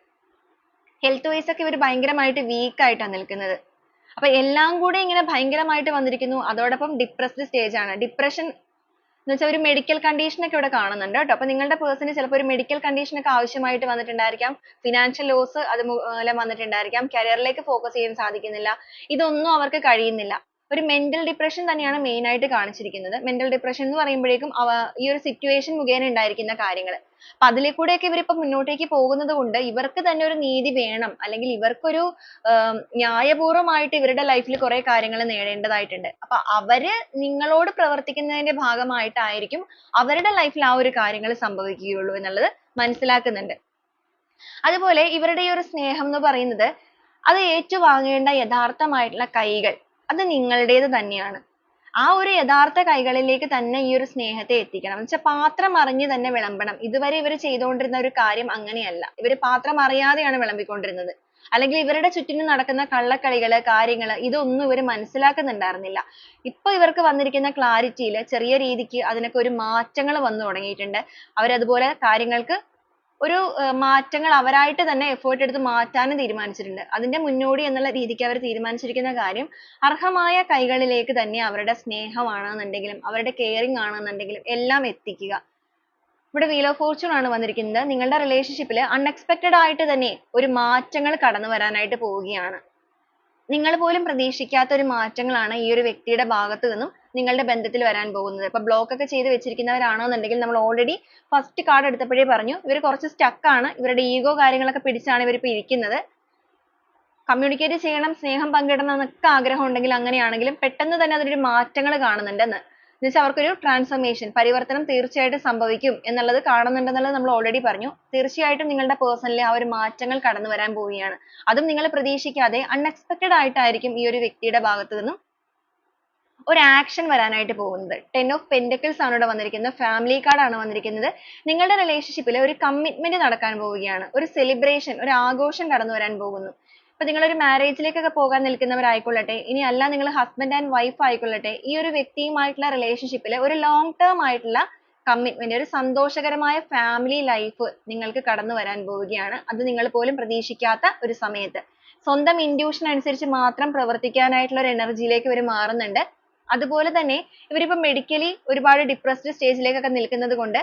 ഹെൽത്ത് വൈസ് ഒക്കെ ഇവർ ഭയങ്കരമായിട്ട് വീക്ക് ആയിട്ടാണ് നിൽക്കുന്നത്. അപ്പൊ എല്ലാം കൂടി ഇങ്ങനെ ഭയങ്കരമായിട്ട് വന്നിരിക്കുന്നു. അതോടൊപ്പം ഡിപ്രസ്ഡ് സ്റ്റേജ് ആണ്. ഡിപ്രഷൻ എന്ന് വെച്ചാൽ ഒരു മെഡിക്കൽ കണ്ടീഷൻ ഒക്കെ ഇവിടെ കാണുന്നുണ്ട് കേട്ടോ. അപ്പൊ നിങ്ങളുടെ പേഴ്സണ് ചിലപ്പോൾ ഒരു മെഡിക്കൽ കണ്ടീഷൻ ഒക്കെ ആവശ്യമായിട്ട് വന്നിട്ടുണ്ടായിരിക്കാം. ഫിനാൻഷ്യൽ ലോസ് അതുമൂലം വന്നിട്ടുണ്ടായിരിക്കാം. കരിയറിലേക്ക് ഫോക്കസ് ചെയ്യാൻ സാധിക്കുന്നില്ല. ഇതൊന്നും അവർക്ക് കഴിയുന്നില്ല. ഒരു മെന്റൽ ഡിപ്രഷൻ തന്നെയാണ് മെയിൻ ആയിട്ട് കാണിച്ചിരിക്കുന്നത്. മെന്റൽ ഡിപ്രഷൻ എന്ന് പറയുമ്പോഴേക്കും ഈ ഒരു സിറ്റുവേഷൻ മുഖേന ഉണ്ടായിരിക്കുന്ന കാര്യങ്ങൾ അപ്പൊ അതിലെ ഒക്കെ ഇവരിപ്പോ മുന്നോട്ടേക്ക് പോകുന്നത് കൊണ്ട് ഇവർക്ക് തന്നെ ഒരു നീതി വേണം. അല്ലെങ്കിൽ ഇവർക്കൊരു ന്യായപൂർവമായിട്ട് ഇവരുടെ ലൈഫിൽ കുറെ കാര്യങ്ങൾ നേടേണ്ടതായിട്ടുണ്ട്. അപ്പൊ അവർ നിങ്ങളോട് പ്രവർത്തിക്കുന്നതിന്റെ ഭാഗമായിട്ടായിരിക്കും അവരുടെ ലൈഫിൽ ആ ഒരു കാര്യങ്ങൾ സംഭവിക്കുകയുള്ളൂ എന്നുള്ളത് മനസ്സിലാക്കുന്നുണ്ട്. അതുപോലെ ഇവരുടെ ഈ ഒരു സ്നേഹം എന്ന് പറയുന്നത് അത് ഏറ്റുവാങ്ങേണ്ട യഥാർത്ഥമായിട്ടുള്ള കൈകൾ അത് നിങ്ങളുടേത് തന്നെയാണ്. ആ ഒരു യഥാർത്ഥ കൈകളിലേക്ക് തന്നെ ഈ ഒരു സ്നേഹത്തെ എത്തിക്കണം. എന്ന് വെച്ചാൽ പാത്രം അറിഞ്ഞു തന്നെ വിളമ്പണം. ഇതുവരെ ഇവർ ചെയ്തുകൊണ്ടിരുന്ന ഒരു കാര്യം അങ്ങനെയല്ല. ഇവർ പാത്രം അറിയാതെയാണ് വിളമ്പിക്കൊണ്ടിരുന്നത്. അല്ലെങ്കിൽ ഇവരുടെ ചുറ്റിനും നടക്കുന്ന കള്ളക്കളികൾ കാര്യങ്ങൾ ഇതൊന്നും ഇവർ മനസ്സിലാക്കുന്നുണ്ടായിരുന്നില്ല. ഇപ്പൊ ഇവർക്ക് വന്നിരിക്കുന്ന ക്ലാരിറ്റിയിൽ ചെറിയ രീതിക്ക് അതിനൊക്കെ ഒരു മാറ്റങ്ങൾ വന്നു തുടങ്ങിയിട്ടുണ്ട്. അതുപോലെ കാര്യങ്ങൾക്ക് ഒരു മാറ്റങ്ങൾ അവരായിട്ട് തന്നെ effort എടുത്ത് മാറ്റാനും തീരുമാനിച്ചിട്ടുണ്ട്. അതിന്റെ മുന്നോടി എന്നുള്ള രീതിക്ക് അവർ തീരുമാനിച്ചിരിക്കുന്ന കാര്യം അർഹമായ കൈകളിലേക്ക് തന്നെ അവരുടെ സ്നേഹമാണെന്നുണ്ടെങ്കിലും അവരുടെ caring ആണെന്നുണ്ടെങ്കിലും എല്ലാം എത്തിക്കുക. ഇവിടെ wheel of fortune ആണ് വന്നിരിക്കുന്നത്. നിങ്ങളുടെ relationship ൽ unexpected ആയിട്ട് തന്നെ ഒരു മാറ്റങ്ങൾ കടന്നു വരാനായിട്ട് പോവുകയാണ്. നിങ്ങൾ പോലും പ്രതീക്ഷിക്കാത്ത ഒരു മാറ്റങ്ങളാണ് ഈ ഒരു വ്യക്തിയുടെ ഭാഗത്തു നിന്നും നിങ്ങളുടെ ബന്ധത്തിൽ വരാൻ പോകുന്നത്. ഇപ്പൊ ബ്ലോക്ക് ഒക്കെ ചെയ്ത് വെച്ചിരിക്കുന്നവരാണെന്നുണ്ടെങ്കിൽ നമ്മൾ ഓൾറെഡി ഫസ്റ്റ് കാർഡ് എടുത്തപ്പോഴേ പറഞ്ഞു ഇവർ കുറച്ച് സ്റ്റക്ക് ആണ്. ഇവരുടെ ഈഗോ കാര്യങ്ങളൊക്കെ പിടിച്ചാണ് ഇവർ ഇപ്പൊ ഇരിക്കുന്നത്. കമ്മ്യൂണിക്കേറ്റ് ചെയ്യണം സ്നേഹം പങ്കിടണം എന്നൊക്കെ ആഗ്രഹം ഉണ്ടെങ്കിൽ അങ്ങനെയാണെങ്കിലും പെട്ടെന്ന് തന്നെ അതിലൊരു മാറ്റങ്ങൾ കാണുന്നുണ്ടെന്ന് എന്നുവെച്ചാൽ അവർക്കൊരു ട്രാൻസ്ഫോർമേഷൻ പരിവർത്തനം തീർച്ചയായിട്ടും സംഭവിക്കും എന്നുള്ളത് കാണുന്നുണ്ടെന്നുള്ളത് നമ്മൾ ഓൾറെഡി പറഞ്ഞു. തീർച്ചയായിട്ടും നിങ്ങളുടെ പേഴ്സണലി ആ ഒരു മാറ്റങ്ങൾ കടന്നു വരാൻ പോവുകയാണ്. അതും നിങ്ങൾ പ്രതീക്ഷിക്കാതെ അൺഎക്സ്പെക്ടഡ് ആയിട്ടായിരിക്കും ഈ ഒരു വ്യക്തിയുടെ ഭാഗത്തു നിന്നും ഒരു ആക്ഷൻ വരാനായിട്ട് പോകുന്നത്. Ten ഓഫ് pentacles ആണ് ഇവിടെ വന്നിരിക്കുന്നത്. Family കാർഡ് ആണ് വന്നിരിക്കുന്നത്. നിങ്ങളുടെ റിലേഷൻഷിപ്പിൽ ഒരു കമ്മിറ്റ്മെന്റ് നടക്കാൻ പോവുകയാണ്. ഒരു സെലിബ്രേഷൻ ഒരു ആഘോഷം കടന്നു വരാൻ പോകുന്നു. ഇപ്പൊ നിങ്ങൾ ഒരു marriage ലേക്കൊക്കെ പോകാൻ നിൽക്കുന്നവരായിക്കൊള്ളട്ടെ ഇനി അല്ല നിങ്ങൾ ഹസ്ബൻഡ് ആൻഡ് വൈഫ് ആയിക്കൊള്ളട്ടെ ഈ ഒരു വ്യക്തിയുമായിട്ടുള്ള റിലേഷൻഷിപ്പിൽ ഒരു long ടേം ആയിട്ടുള്ള കമ്മിറ്റ്മെന്റ് ഒരു സന്തോഷകരമായ family ലൈഫ് നിങ്ങൾക്ക് കടന്നു വരാൻ പോവുകയാണ്. അത് നിങ്ങൾ പോലും പ്രതീക്ഷിക്കാത്ത ഒരു സമയത്ത്. സ്വന്തം ഇൻഡ്യൂഷൻ അനുസരിച്ച് മാത്രം പ്രവർത്തിക്കാനായിട്ടുള്ള ഒരു എനർജിയിലേക്ക് ലേക്ക് ഇവർ മാറുന്നുണ്ട്. അതുപോലെ തന്നെ ഇവരിപ്പോ മെഡിക്കലി ഒരുപാട് ഡിപ്രസ്ഡ് സ്റ്റേജിലേക്കൊക്കെ ലേക്കൊക്കെ നിൽക്കുന്നത് കൊണ്ട്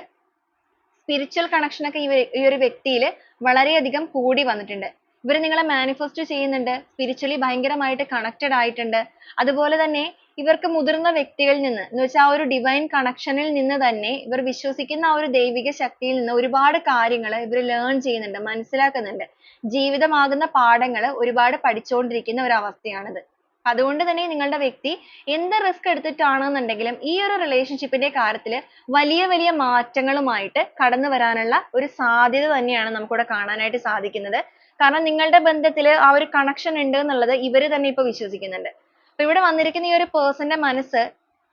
spiritual connection ഒക്കെ ഈ ഒരു വ്യക്തിയിൽ വളരെയധികം കൂടി വന്നിട്ടുണ്ട്. ഇവർ നിങ്ങളെ മാനിഫെസ്റ്റ് ചെയ്യുന്നുണ്ട് spiritually ഭയങ്കരമായിട്ട് കണക്റ്റഡ് ആയിട്ടുണ്ട്. അതുപോലെ തന്നെ ഇവർക്ക് മുതിർന്ന വ്യക്തികളിൽ നിന്ന് എന്ന് വെച്ചാൽ ആ ഒരു divine കണക്ഷനിൽ നിന്ന് തന്നെ ഇവർ വിശ്വസിക്കുന്ന ആ ഒരു ദൈവിക ശക്തിയിൽ നിന്ന് ഒരുപാട് കാര്യങ്ങൾ ഇവർ ലേൺ ചെയ്യുന്നുണ്ട് മനസ്സിലാക്കുന്നുണ്ട്. ജീവിതമാകുന്ന പാഠങ്ങൾ ഒരുപാട് പഠിച്ചുകൊണ്ടിരിക്കുന്ന ഒരു അവസ്ഥയാണിത്. അതുകൊണ്ട് തന്നെ നിങ്ങളുടെ വ്യക്തി എന്ത് റിസ്ക് എടുത്തിട്ടാണെന്നുണ്ടെങ്കിലും ഈ ഒരു റിലേഷൻഷിപ്പിന്റെ കാര്യത്തിൽ വലിയ വലിയ മാറ്റങ്ങളുമായിട്ട് കടന്നു വരാനുള്ള ഒരു സാധ്യത തന്നെയാണ് നമുക്കിവിടെ കാണാനായിട്ട് സാധിക്കുന്നത്. കാരണം നിങ്ങളുടെ ബന്ധത്തിൽ ആ ഒരു കണക്ഷൻ ഉണ്ട് എന്നുള്ളത് ഇവർ തന്നെ ഇപ്പോൾ വിശ്വസിക്കുന്നുണ്ട്. അപ്പൊ ഇവിടെ വന്നിരിക്കുന്ന ഈ ഒരു പേഴ്സന്റെ മനസ്സ്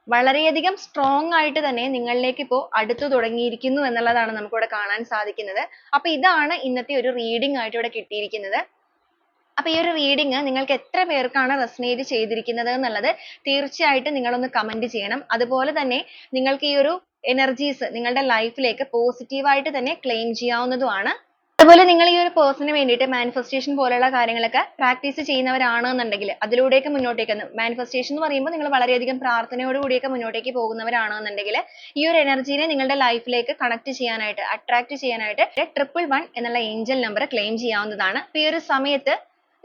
വളരെയധികം സ്ട്രോങ് ആയിട്ട് തന്നെ നിങ്ങളിലേക്ക് ഇപ്പോൾ അടുത്തു തുടങ്ങിയിരിക്കുന്നു എന്നുള്ളതാണ് നമുക്കിവിടെ കാണാൻ സാധിക്കുന്നത്. അപ്പൊ ഇതാണ് ഇന്നത്തെ ഒരു റീഡിംഗ് ആയിട്ട് ഇവിടെ കിട്ടിയിരിക്കുന്നത്. അപ്പൊ ഈ ഒരു reading നിങ്ങൾക്ക് എത്ര പേർക്കാണ് resonate ചെയ്തിരിക്കുന്നത് എന്നുള്ളത് തീർച്ചയായിട്ടും നിങ്ങൾ ഒന്ന് comment ചെയ്യണം. അതുപോലെ തന്നെ നിങ്ങൾക്ക് ഈ ഒരു energies നിങ്ങളുടെ life ലേക്ക് positive ആയിട്ട് തന്നെ ക്ലെയിം ചെയ്യാവുന്നതുമാണ്. അതുപോലെ നിങ്ങൾ ഈ ഒരു പേഴ്സണിന് വേണ്ടിയിട്ട് മാനിഫെസ്റ്റേഷൻ പോലെയുള്ള കാര്യങ്ങളൊക്കെ പ്രാക്ടീസ് ചെയ്യുന്നവരാണെന്നുണ്ടെങ്കിൽ അതിലൂടെയൊക്കെ മുന്നോട്ടേക്ക് manifestation എന്ന് പറയുമ്പോൾ നിങ്ങൾ വളരെയധികം പ്രാർത്ഥനയോട് കൂടിയൊക്കെ മുന്നോട്ടേക്ക് പോകുന്നവരാണെന്നുണ്ടെങ്കിൽ ഈ ഒരു എനർജീനെ നിങ്ങളുടെ ലൈഫിലേക്ക് കണക്ട് ചെയ്യാനായിട്ട് അട്രാക്ട് ചെയ്യാനായിട്ട് ട്രിപ്പിൾ വൺ എന്നുള്ള ഏഞ്ചൽ നമ്പർ ക്ലെയിം ചെയ്യാവുന്നതാണ്. ഈ ഒരു സമയത്ത്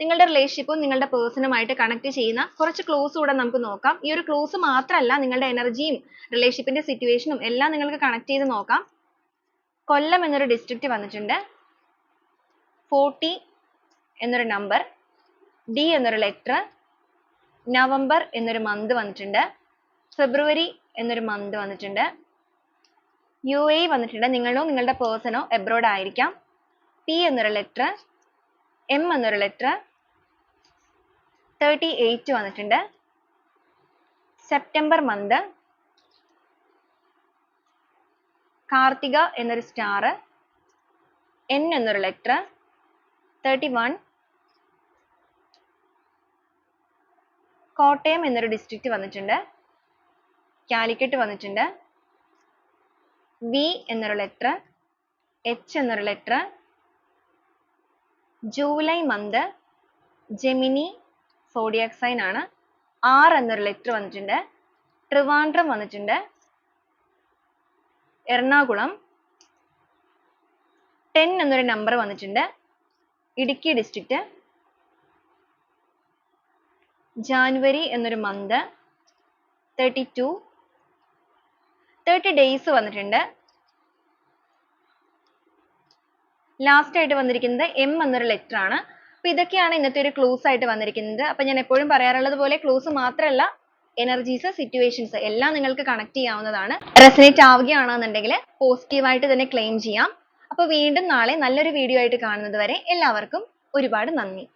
നിങ്ങളുടെ റിലേഷൻഷിപ്പും നിങ്ങളുടെ പേഴ്സണുമായിട്ട് കണക്ട് ചെയ്യുന്ന കുറച്ച് ക്ലോസ് കൂടെ നമുക്ക് നോക്കാം. ഈ ഒരു ക്ലോസ് മാത്രമല്ല നിങ്ങളുടെ എനർജിയും റിലേഷൻഷിപ്പിന്റെ സിറ്റുവേഷനും എല്ലാം നിങ്ങൾക്ക് കണക്ട് ചെയ്ത് നോക്കാം. കൊല്ലം എന്നൊരു ഡിസ്ട്രിക്റ്റ് വന്നിട്ടുണ്ട്. ഫോർട്ടി എന്നൊരു നമ്പർ ഡി എന്നൊരു ലെറ്റർ നവംബർ എന്നൊരു മന്ത് വന്നിട്ടുണ്ട്. ഫെബ്രുവരി എന്നൊരു മന്ത് വന്നിട്ടുണ്ട്. യു എ വന്നിട്ടുണ്ട്. നിങ്ങളോ നിങ്ങളുടെ പേഴ്സണോ എബ്രോഡ് ആയിരിക്കാം. പി എന്നൊരു ലെറ്റർ എം എന്നൊരു ലെറ്റർ തേർട്ടി എയ്റ്റ് വന്നിട്ടുണ്ട്. സെപ്റ്റംബർ മന്ത് കാർത്തിക എന്നൊരു സ്റ്റാർ എൻ എന്നൊരു ലെറ്റർ തേർട്ടി വൺ കോട്ടയം എന്നൊരു ഡിസ്ട്രിക്റ്റ് വന്നിട്ടുണ്ട്. കാലിക്കറ്റ് വന്നിട്ടുണ്ട്. വി എന്നൊരു ലെറ്റർ എച്ച് എന്നൊരു letter July month Gemini zodiac sign ആണ്. ആർ എന്നൊരു ലെറ്റർ വന്നിട്ടുണ്ട്. ട്രിവാൻഡ്രം വന്നിട്ടുണ്ട്. എറണാകുളം. ടെൻ എന്നൊരു നമ്പർ വന്നിട്ടുണ്ട്. ഇടുക്കി ഡിസ്ട്രിക്റ്റ് ജാനുവരി എന്നൊരു month thirty two thirty days വന്നിട്ടുണ്ട്. ലാസ്റ്റ് ആയിട്ട് വന്നിരിക്കുന്നത് എം എന്നൊരു ലെറ്റർ ആണ്. അപ്പൊ ഇതൊക്കെയാണ് ഇന്നത്തെ ഒരു ക്ലൂസ് ആയിട്ട് വന്നിരിക്കുന്നത്. അപ്പൊ ഞാൻ എപ്പോഴും പറയാറുള്ളത് പോലെ ക്ലൂസ് മാത്രമല്ല എനർജീസ് സിറ്റുവേഷൻസ് എല്ലാം നിങ്ങൾക്ക് കണക്ട് ചെയ്യാവുന്നതാണ്. റെസനേറ്റ് ആവുകയാണെന്നുണ്ടെങ്കിൽ പോസിറ്റീവായിട്ട് തന്നെ ക്ലെയിം ചെയ്യാം. അപ്പൊ വീണ്ടും നാളെ നല്ലൊരു വീഡിയോ ആയിട്ട് കാണുന്നത് വരെ എല്ലാവർക്കും ഒരുപാട് നന്ദി.